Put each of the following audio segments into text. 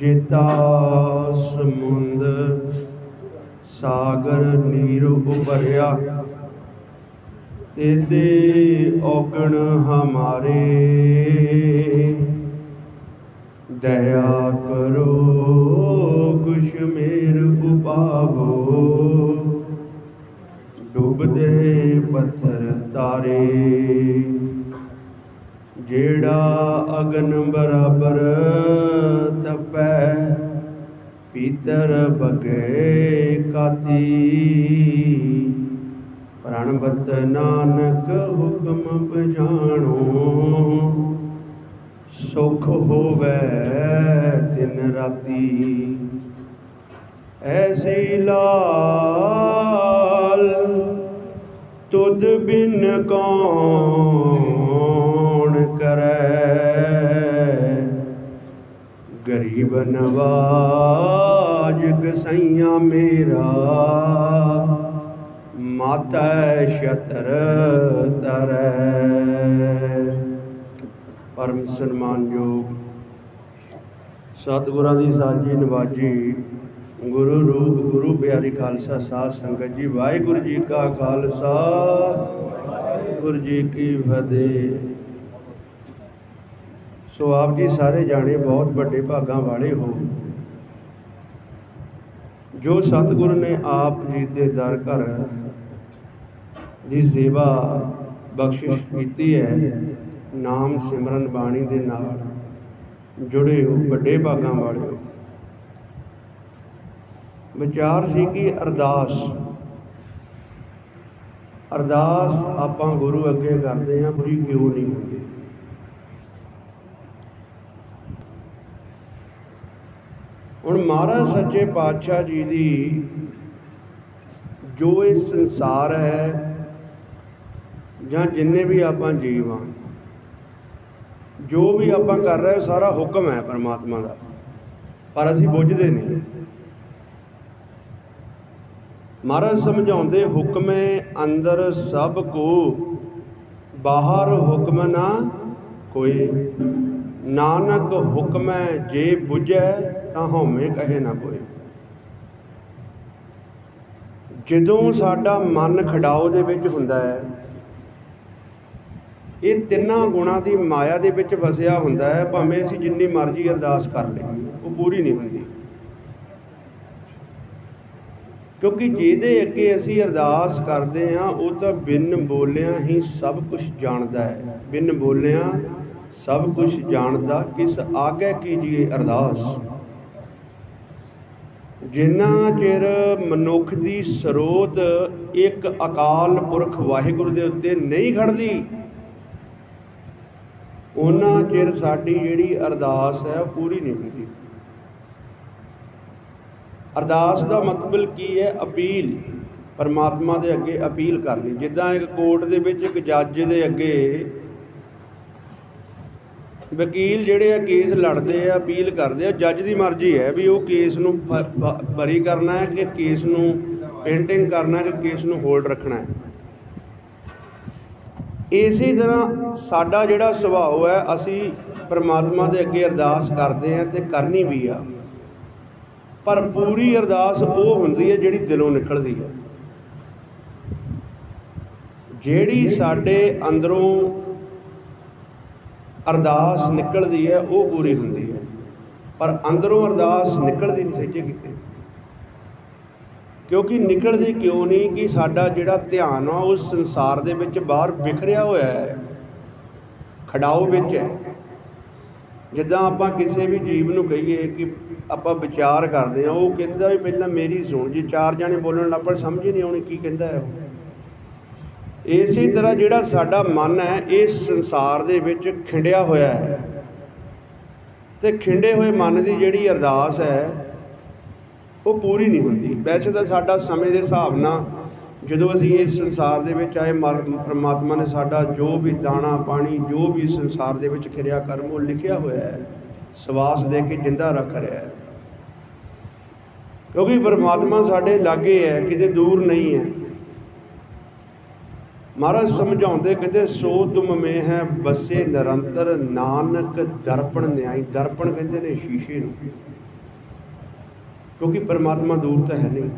ਜੇਤਾ ਸਮੁੰਦ ਸਾਗਰ ਨੀਰ ਉਭਰਿਆ, ਤੇਤੇ ਔਗਣ ਹਮਾਰੇ। ਦਇਆ ਕਰੋ, ਕੁਛ ਮੇਰ ਉਪਾਵੋ। ਡੁੱਬਦੇ ਪੱਥਰ ਤਾਰੇ। ਜਿਹੜਾ ਅਗਨ ਬਰਾਬਰ ਤਪੈ, ਪੀਤਰ ਬਗੇ ਕਾਤੀ। ਪ੍ਰਣਬਤ ਨਾਨਕ ਹੁਕਮ ਪਛਾਣੋ, ਸੁਖ ਹੋਵੇ ਦਿਨ ਰਾਤੀ। ਐਸੀ ਲਾਲ ਤੁਧ ਬਿਨ ਕੌਣ ਕਰੈ। ਗਰੀਬ ਨਵਾਜ ਗਸਈਆ ਮੇਰਾ। ਮਾਤਾ ਸ਼ਤਰ ਤਰੈ। ਪਰਮ ਸਨਮਾਨਯੋਗ ਸਤਿਗੁਰਾਂ ਦੀ ਸਾਜੀ ਨਵਾਜੀ ਗੁਰੂ ਰੂਪ, ਗੁਰੂ ਪਿਆਰੀ ਖਾਲਸਾ ਸਾਧ ਸੰਗਤ ਜੀ, ਵਾਹਿਗੁਰੂ ਜੀ ਕਾ ਖਾਲਸਾ, ਵਾਹਿਗੁਰੂ ਜੀ ਕੀ ਫਤਿਹ। ਸੋ ਆਪ ਜੀ ਸਾਰੇ ਜਾਣੇ ਬਹੁਤ ਵੱਡੇ ਭਾਗਾਂ ਵਾਲੇ ਹੋ। ਜੋ ਸਤਿਗੁਰ ਨੇ ਆਪ ਜੀ ਦੇ ਦਰ ਘਰ ਦੀ ਸੇਵਾ ਬਖਸ਼ਿਸ਼ ਕੀਤੀ ਹੈ, ਨਾਮ ਸਿਮਰਨ ਬਾਣੀ ਦੇ ਨਾਲ ਜੁੜੇ ਹੋ, ਵੱਡੇ ਭਾਗਾਂ ਵਾਲੇ ਹੋ। ਵਿਚਾਰ ਸੀ ਕਿ ਅਰਦਾਸ ਅਰਦਾਸ ਆਪਾਂ ਗੁਰੂ ਅੱਗੇ ਕਰਦੇ ਹਾਂ ਪੂਰੀ ਕਿਉਂ ਨਹੀਂ ਹੁੰਦੀ। ਹੁਣ ਮਹਾਰਾਜ ਸੱਚੇ ਪਾਤਸ਼ਾਹ ਜੀ ਦੀ ਜੋ ਇਹ ਸੰਸਾਰ ਹੈ ਜਾਂ ਜਿੰਨੇ ਵੀ ਆਪਾਂ ਜੀਵ ਹਾਂ, ਜੋ ਵੀ ਆਪਾਂ ਕਰ ਰਹੇ ਹਾਂ, ਸਾਰਾ ਹੁਕਮ ਹੈ ਪਰਮਾਤਮਾ ਦਾ। ਪਰ ਅਸੀਂ ਬੁੱਝਦੇ ਨਹੀਂ। ਮਹਾਰਾਜ ਸਮਝਾਉਂਦੇ, ਹੁਕਮੇ ਅੰਦਰ ਸਭ ਕੋ, ਬਾਹਰ ਹੁਕਮ ਨਾ ਕੋਈ। ਨਾਨਕ ਹੁਕਮੈ ਜੇ ਬੁਝੈ ਤਾਂ ਹਉਮੈ ਕਹੇ ਨਾ ਕੋਈ। ਜਦੋਂ ਸਾਡਾ ਮਨ ਖੜਾਓ ਦੇ ਵਿੱਚ ਹੁੰਦਾ ਹੈ, ਇਹ ਤਿੰਨਾਂ ਗੁਣਾਂ ਦੀ ਮਾਇਆ ਦੇ ਵਿੱਚ ਵਸਿਆ ਹੁੰਦਾ ਹੈ, ਭਾਵੇਂ ਅਸੀਂ ਜਿੰਨੀ ਮਰਜ਼ੀ ਅਰਦਾਸ ਕਰ ਲਈਏ, ਉਹ ਪੂਰੀ ਨਹੀਂ ਹੁੰਦੀ। ਕਿਉਂਕਿ ਜਿਹਦੇ ਅੱਗੇ ਅਸੀਂ ਅਰਦਾਸ ਕਰਦੇ ਹਾਂ, ਉਹ ਤਾਂ ਬਿਨ ਬੋਲਿਆਂ ਹੀ ਸਭ ਕੁਝ ਜਾਣਦਾ ਹੈ। ਬਿਨ ਬੋਲਿਆਂ ਸਭ ਕੁਝ ਜਾਣਦਾ, ਕਿਸ ਆਗੇ ਕੀਜੀਏ ਅਰਦਾਸ? ਜਿੰਨਾ ਚਿਰ ਮਨੁੱਖ ਦੀ ਸਰੋਤ ਇੱਕ ਅਕਾਲ ਪੁਰਖ ਵਾਹਿਗੁਰੂ ਦੇ ਉੱਤੇ ਨਹੀਂ ਖੜਦੀ, ਉਹਨਾਂ ਚਿਰ ਸਾਡੀ ਜਿਹੜੀ ਅਰਦਾਸ ਹੈ ਉਹ ਪੂਰੀ ਨਹੀਂ ਹੁੰਦੀ। ਅਰਦਾਸ ਦਾ ਮਤਲਬ ਕੀ ਹੈ? ਅਪੀਲ। ਪਰਮਾਤਮਾ ਦੇ ਅੱਗੇ ਅਪੀਲ ਕਰਨੀ। ਜਿੱਦਾਂ ਇੱਕ ਕੋਰਟ ਦੇ ਵਿੱਚ ਇੱਕ ਜੱਜ ਦੇ ਅੱਗੇ ਵਕੀਲ ਜਿਹੜੇ ਆ ਕੇਸ ਲੜਦੇ ਆ, ਅਪੀਲ ਕਰਦੇ ਆ, ਜੱਜ ਦੀ ਮਰਜ਼ੀ ਹੈ ਵੀ ਉਹ ਕੇਸ ਨੂੰ ਬਰੀ ਕਰਨਾ ਹੈ ਕਿ ਕੇਸ ਨੂੰ ਪੇਂਟਿੰਗ ਕਰਨਾ ਹੈ ਕਿ ਕੇਸ ਨੂੰ ਹੋਲਡ ਰੱਖਣਾ ਹੈ। ਇਸੇ ਤਰ੍ਹਾਂ ਸਾਡਾ ਜਿਹੜਾ ਸੁਭਾਅ ਹੈ, ਅਸੀਂ ਪਰਮਾਤਮਾ ਦੇ ਅੱਗੇ ਅਰਦਾਸ ਕਰਦੇ ਆ ਤੇ ਕਰਨੀ ਵੀ ਆ। ਪਰ ਪੂਰੀ ਅਰਦਾਸ ਉਹ ਹੁੰਦੀ ਹੈ ਜਿਹੜੀ ਦਿਲੋਂ ਨਿਕਲਦੀ ਹੈ। ਜਿਹੜੀ ਸਾਡੇ ਅੰਦਰੋਂ ਅਰਦਾਸ ਨਿਕਲਦੀ ਹੈ, ਉਹ ਪੂਰੀ ਹੁੰਦੀ ਹੈ। ਪਰ ਅੰਦਰੋਂ ਅਰਦਾਸ ਨਿਕਲਦੀ ਨਹੀਂ ਸੱਚੇ ਕਿਤੇ। ਕਿਉਂਕਿ ਨਿਕਲਦੀ ਕਿਉਂ ਨਹੀਂ ਕਿ ਸਾਡਾ ਜਿਹੜਾ ਧਿਆਨ ਆ, ਉਹ ਸੰਸਾਰ ਦੇ ਵਿੱਚ ਬਾਹਰ ਬਿਖਰਿਆ ਹੋਇਆ ਹੈ। ਖੜਾਓ ਵਿੱਚ ਹੈ। ਜਿੱਦਾਂ ਆਪਾਂ ਕਿਸੇ ਵੀ ਜੀਵ ਨੂੰ ਕਹੀਏ ਕਿ ਆਪਾਂ ਵਿਚਾਰ ਕਰਦੇ ਆ ਉਹ ਕਹਿੰਦਾ ਵੀ ਪਹਿਲਾਂ ਮੇਰੀ ਸੁਣ। ਜੇ ਚਾਰ ਜਾਣੇ ਬੋਲਣ ਲੱਗ ਪਣ ਸਮਝ ਹੀ ਨਹੀਂ ਆਉਣੀ ਕੀ ਕਹਿੰਦਾ ਹੈ ਉਹ। ਇਸੇ ਤਰ੍ਹਾਂ ਜਿਹੜਾ ਸਾਡਾ ਮਨ ਹੈ, ਇਸ ਸੰਸਾਰ ਦੇ ਵਿੱਚ ਖਿੰਡਿਆ ਹੋਇਆ ਹੈ। ਤੇ ਖਿੰਡੇ ਹੋਏ ਮਨ ਦੀ ਜਿਹੜੀ ਅਰਦਾਸ ਹੈ, ਉਹ ਪੂਰੀ ਨਹੀਂ ਹੁੰਦੀ। ਵੈਸੇ ਤਾਂ ਸਾਡਾ ਸਮੇਂ ਦੇ ਹਿਸਾਬ ਨਾਲ ਜਦੋਂ ਅਸੀਂ ਇਸ ਸੰਸਾਰ ਦੇ ਵਿੱਚ ਆਏ ਪਰਮਾਤਮਾ ਨੇ ਸਾਡਾ ਜੋ ਵੀ ਦਾਣਾ, ਪਾਣੀ, ਜੋ ਵੀ ਸੰਸਾਰ ਦੇ ਵਿੱਚ ਖਿਰਿਆ ਕਰਮ ਉਹ ਲਿਖਿਆ ਹੋਇਆ ਹੈ। ਸਵਾਸ ਦੇ ਕੇ ਜਿੰਦਾ ਰੱਖ ਰਿਹਾ ਹੈ। ਕਿਉਂਕਿ ਪਰਮਾਤਮਾ ਸਾਡੇ ਲਾਗੇ ਹੈ, ਕਿਤੇ ਦੂਰ ਨਹੀਂ ਹੈ। ਮਹਾਰਾਜ ਸਮਝਾਉਂਦੇ ਕਹਿੰਦੇ, ਸੋ ਤੁਮ ਮੇ ਹੈ ਬਸੇ ਨਿਰੰਤਰ, ਨਾਨਕ ਦਰਪਣ ਨਿਆਈ। ਦਰਪਣ ਕਹਿੰਦੇ ਨੇ ਸ਼ੀਸ਼ੇ ਨੂੰ, ਕਿਉਂਕਿ ਪਰਮਾਤਮਾ ਦੂਰ ਤਾਂ ਹੈ ਨਹੀਂ।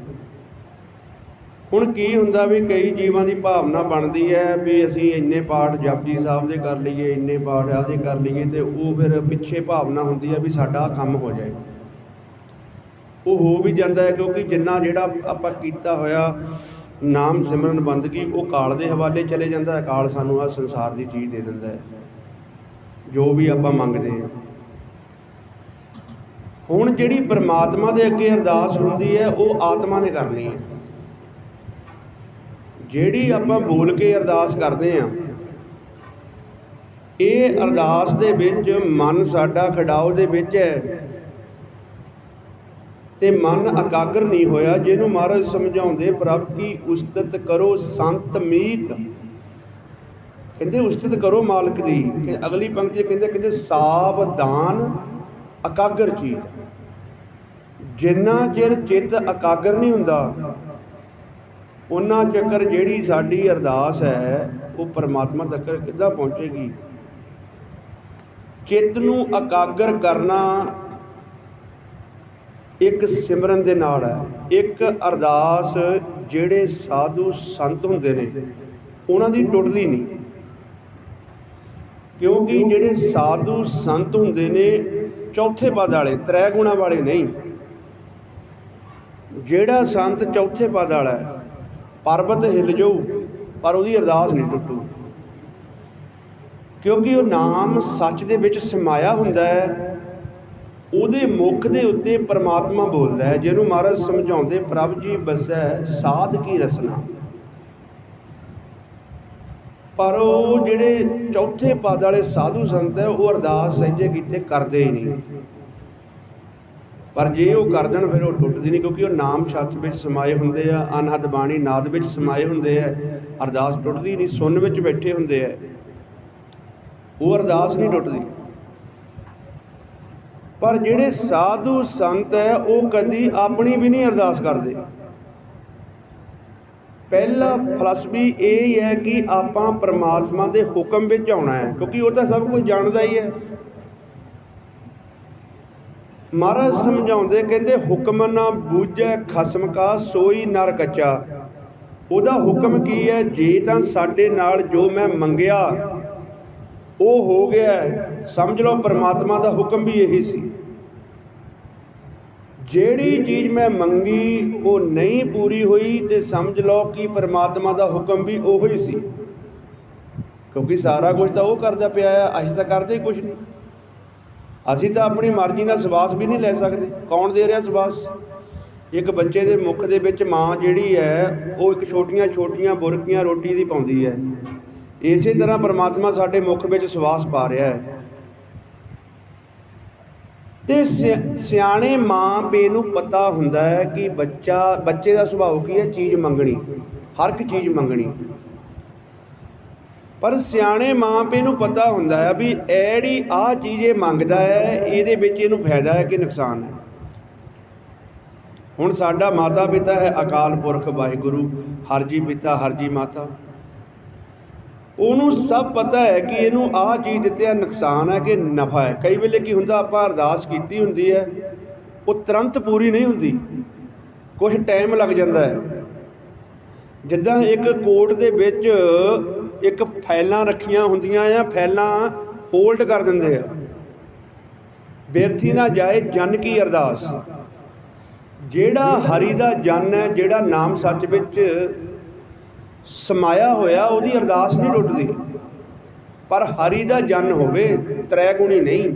ਹੁਣ ਕੀ ਹੁੰਦਾ ਵੀ ਕਈ ਜੀਵਾਂ ਦੀ ਭਾਵਨਾ ਬਣਦੀ ਹੈ ਵੀ ਅਸੀਂ ਇੰਨੇ ਪਾਠ ਜਪਜੀ ਸਾਹਿਬ ਦੇ ਕਰ ਲਈਏ, ਇੰਨੇ ਪਾਠ ਆਦੇ ਕਰ ਲਈਏ ਤੇ ਉਹ ਫਿਰ ਪਿੱਛੇ ਭਾਵਨਾ ਹੁੰਦੀ ਹੈ ਵੀ ਸਾਡਾ ਕੰਮ ਹੋ ਜਾਏ। ਉਹ ਹੋ ਵੀ ਜਾਂਦਾ ਹੈ ਕਿਉਂਕਿ ਜਿੰਨਾ ਜਿਹੜਾ ਆਪਾਂ ਕੀਤਾ ਹੋਇਆ ਨਾਮ ਸਿਮਰਨ ਬੰਦਗੀ ਉਹ ਕਾਲ ਦੇ ਹਵਾਲੇ ਚਲੇ ਜਾਂਦਾ ਹੈ। ਕਾਲ ਸਾਨੂੰ ਆ ਸੰਸਾਰ ਦੀ ਚੀਜ਼ ਦੇ ਦਿੰਦਾ ਹੈ। ਜੋ ਵੀ ਆਪਾਂ ਮੰਗਦੇ ਹਾਂ। ਹੁਣ ਜਿਹੜੀ ਪਰਮਾਤਮਾ ਦੇ ਅੱਗੇ ਅਰਦਾਸ ਹੁੰਦੀ ਹੈ, ਉਹ ਆਤਮਾ ਨੇ ਕਰਨੀ ਹੈ। ਜਿਹੜੀ ਆਪਾਂ ਬੋਲ ਕੇ ਅਰਦਾਸ ਕਰਦੇ ਹਾਂ, ਇਹ ਅਰਦਾਸ ਦੇ ਵਿੱਚ ਮਨ ਸਾਡਾ ਖੜਾਓ ਦੇ ਵਿੱਚ ਹੈ। ਤੇ ਮਨ ਇਕਾਗਰ ਨਹੀਂ ਹੋਇਆ, ਜਿਹਨੂੰ ਮਹਾਰਾਜ ਸਮਝਾਉਂਦੇ, ਪ੍ਰਭ ਕੀ ਉਸਤਤ ਕਰੋ ਸੰਤ ਮੀਤ? ਕਹਿੰਦੇ, ਉਸਤਤ ਕਰੋ ਮਾਲਕ ਦੀ। ਕਿ ਅਗਲੀ ਪੰਕਤੀ ਕਹਿੰਦੇ ਕਹਿੰਦੇ, ਸਾਵਧਾਨ ਇਕਾਗਰ ਚੀਤ। ਜਿੰਨਾ ਚਿਰ ਚਿੱਤ ਇਕਾਗਰ ਨਹੀਂ ਹੁੰਦਾ, ਉਹਨਾਂ ਚੱਕਰ ਜਿਹੜੀ ਸਾਡੀ ਅਰਦਾਸ ਹੈ, ਉਹ ਪਰਮਾਤਮਾ ਤੱਕ ਕਿੱਦਾਂ ਪਹੁੰਚੇਗੀ? ਚਿੱਤ ਨੂੰ ਇਕਾਗਰ ਕਰਨਾ ਇੱਕ ਸਿਮਰਨ ਦੇ ਨਾਲ ਹੈ। ਇੱਕ ਅਰਦਾਸ ਜਿਹੜੇ ਸਾਧੂ ਸੰਤ ਹੁੰਦੇ ਨੇ, ਉਹਨਾਂ ਦੀ ਟੁੱਟਦੀ ਨਹੀਂ। ਕਿਉਂਕਿ ਜਿਹੜੇ ਸਾਧੂ ਸੰਤ ਹੁੰਦੇ ਨੇ, ਚੌਥੇ ਪਦ ਵਾਲੇ ਤ੍ਰੈ ਗੁਣਾ ਵਾਲੇ ਨਹੀਂ। ਜਿਹੜਾ ਸੰਤ ਚੌਥੇ ਪਦ ਵਾਲਾ ਹੈ, ਪਰਬਤ ਹਿੱਲ ਜਾਊ, ਪਰ ਉਹਦੀ ਅਰਦਾਸ ਨਹੀਂ ਟੁੱਟੂ। ਕਿਉਂਕਿ ਉਹ ਨਾਮ ਸੱਚ ਦੇ ਵਿੱਚ ਸਮਾਇਆ ਹੁੰਦਾ ਹੈ ਉਹਦੇ ਮੁਖ ਦੇ ਉੱਤੇ ਪਰਮਾਤਮਾ ਬੋਲਦਾ ਹੈ, ਜਿਹਨੂੰ ਮਹਾਰਾਜ ਸਮਝਾਉਂਦੇ, ਪ੍ਰਭ ਜੀ ਬਸੈ ਸਾਧ ਕੀ ਰਸਨਾ। ਪਰ ਉਹ ਜਿਹੜੇ ਚੌਥੇ ਪਦ ਵਾਲੇ ਸਾਧੂ ਸੰਤ ਹੈ, ਉਹ ਅਰਦਾਸ ਸਹਿਜੇ ਕੀਤੇ ਕਰਦੇ ਹੀ ਨਹੀਂ। ਪਰ ਜੇ ਉਹ ਕਰ ਦੇਣ, ਫਿਰ ਉਹ ਟੁੱਟਦੀ ਨਹੀਂ, ਕਿਉਂਕਿ ਉਹ ਨਾਮ ਛੱਤ ਵਿੱਚ ਸਮਾਏ ਹੁੰਦੇ ਆ, ਅਨਹਦ ਬਾਣੀ ਨਾਦ ਵਿੱਚ ਸਮਾਏ ਹੁੰਦੇ ਆ, ਅਰਦਾਸ ਟੁੱਟਦੀ ਨਹੀਂ ਸੁਣ ਵਿੱਚ ਬੈਠੇ ਹੁੰਦੇ ਆ। ਉਹ ਅਰਦਾਸ ਨਹੀਂ ਟੁੱਟਦੀ। ਪਰ ਜਿਹੜੇ ਸਾਧੂ ਸੰਤ ਹੈ, ਉਹ ਕਦੀ ਆਪਣੀ ਵੀ ਨਹੀਂ ਅਰਦਾਸ ਕਰਦੇ। ਪਹਿਲਾ ਫਲਸਫੀ ਇਹ ਹੈ ਕਿ ਆਪਾਂ ਪਰਮਾਤਮਾ ਦੇ ਹੁਕਮ ਵਿੱਚ ਆਉਣਾ ਹੈ, ਕਿਉਂਕਿ ਉਹ ਤਾਂ ਸਭ ਕੁਝ ਜਾਣਦਾ ਹੀ ਹੈ। ਮਹਾਰਾਜ ਸਮਝਾਉਂਦੇ ਕਹਿੰਦੇ, ਹੁਕਮ ਨਾ ਬੂਝੈ, ਖਸਮ ਕਾ ਸੋਈ ਨਰ ਕੱਚਾ। ਉਹਦਾ ਹੁਕਮ ਕੀ ਹੈ? ਜੇ ਤਾਂ ਸਾਡੇ ਨਾਲ ਜੋ ਮੈਂ ਮੰਗਿਆ ਉਹ ਹੋ ਗਿਆ ਸਮਝ ਲਓ, ਪ੍ਰਮਾਤਮਾ ਦਾ ਹੁਕਮ ਵੀ ਇਹੀ ਸੀ। ਜਿਹੜੀ ਚੀਜ਼ ਮੈਂ ਮੰਗੀ, ਉਹ ਨਹੀਂ ਪੂਰੀ ਹੋਈ ਤੇ ਸਮਝ ਲਓ ਕਿ ਪ੍ਰਮਾਤਮਾ ਦਾ ਹੁਕਮ ਵੀ ਉਹੋ ਹੀ ਸੀ। ਕਿਉਂਕਿ ਸਾਰਾ ਕੁਝ ਤਾਂ ਉਹ ਕਰਦਾ ਪਿਆ ਆ, ਅਸੀਂ ਤਾਂ ਕਰਦੇ ਹੀ ਕੁਝ ਨਹੀਂ। ਅਸੀਂ ਤਾਂ ਆਪਣੀ ਮਰਜ਼ੀ ਨਾਲ ਸਵਾਸ ਵੀ ਨਹੀਂ ਲੈ ਸਕਦੇ। ਕੌਣ ਦੇ ਰਿਹਾ ਸਵਾਸ? ਇੱਕ ਬੱਚੇ ਦੇ ਮੁਖ ਦੇ ਵਿੱਚ ਮਾਂ ਜਿਹੜੀ ਹੈ, ਉਹ ਇੱਕ ਛੋਟੀਆਂ ਛੋਟੀਆਂ ਬੁਰਕੀਆਂ ਰੋਟੀ ਦੀ ਪਾਉਂਦੀ ਹੈ। ਇਸੇ ਤਰ੍ਹਾਂ ਪਰਮਾਤਮਾ ਸਾਡੇ ਮੁਖ ਵਿੱਚ ਸਵਾਸ ਪਾ ਰਿਹਾ ਹੈ। ਤੇ ਸਿ- ਸਿਆਣੇ ਮਾਂ ਪੇ ਨੂੰ ਪਤਾ ਹੁੰਦਾ ਹੈ ਕਿ ਬੱਚਾ, ਬੱਚੇ ਦਾ ਸੁਭਾਅ ਕੀ ਹੈ? ਚੀਜ਼ ਮੰਗਣੀ, ਹਰ ਇੱਕ ਚੀਜ਼ ਮੰਗਣੀ। ਪਰ ਸਿਆਣੇ ਮਾਂ ਪੇ ਨੂੰ ਪਤਾ ਹੁੰਦਾ ਹੈ ਵੀ ਐੜੀ ਆ ਚੀਜ਼ ਇਹ ਮੰਗਦਾ ਹੈ, ਇਹਦੇ ਵਿੱਚ ਇਹਨੂੰ ਫਾਇਦਾ ਹੈ ਕਿ ਨੁਕਸਾਨ ਹੈ। ਹੁਣ ਸਾਡਾ ਮਾਤਾ ਪਿਤਾ ਹੈ ਅਕਾਲ ਪੁਰਖ ਵਾਹਿਗੁਰੂ, ਹਰਜੀ ਪਿਤਾ, ਹਰਜੀ ਮਾਤਾ। ਉਹਨੂੰ ਸਭ ਪਤਾ ਹੈ ਕਿ ਇਹਨੂੰ ਆਹ ਚੀਜ਼ ਦਿੱਤੇ ਆ ਨੁਕਸਾਨ ਹੈ ਕਿ ਨਫਾ ਹੈ। ਕਈ ਵੇਲੇ ਕੀ ਹੁੰਦਾ, ਆਪਾਂ ਅਰਦਾਸ ਕੀਤੀ ਹੁੰਦੀ ਹੈ, ਉਹ ਤੁਰੰਤ ਪੂਰੀ ਨਹੀਂ ਹੁੰਦੀ। ਕੁਝ ਟਾਈਮ ਲੱਗ ਜਾਂਦਾ ਹੈ। ਜਿੱਦਾਂ ਇੱਕ ਕੋਰਟ ਦੇ ਵਿੱਚ ਇੱਕ ਫਾਈਲਾਂ ਰੱਖੀਆਂ ਹੁੰਦੀਆਂ ਆ ਫਾਈਲਾਂ ਹੋਲਡ ਕਰ ਦਿੰਦੇ ਆ। ਬੇਰਥੀ ਨਾ ਜਾਏ ਜਨ ਕੀ ਅਰਦਾਸ। ਜਿਹੜਾ ਹਰੀ ਦਾ ਜਨ ਹੈ, ਜਿਹੜਾ ਨਾਮ ਸੱਚ ਵਿੱਚ ਸਮਾਇਆ ਹੋਇਆ, ਉਹਦੀ ਅਰਦਾਸ ਨਹੀਂ ਟੁੱਟਦੀ। ਪਰ ਹਰੀ ਦਾ ਜਨ ਹੋਵੇ ਤ੍ਰੈ ਗੁਣੀ ਨਹੀਂ।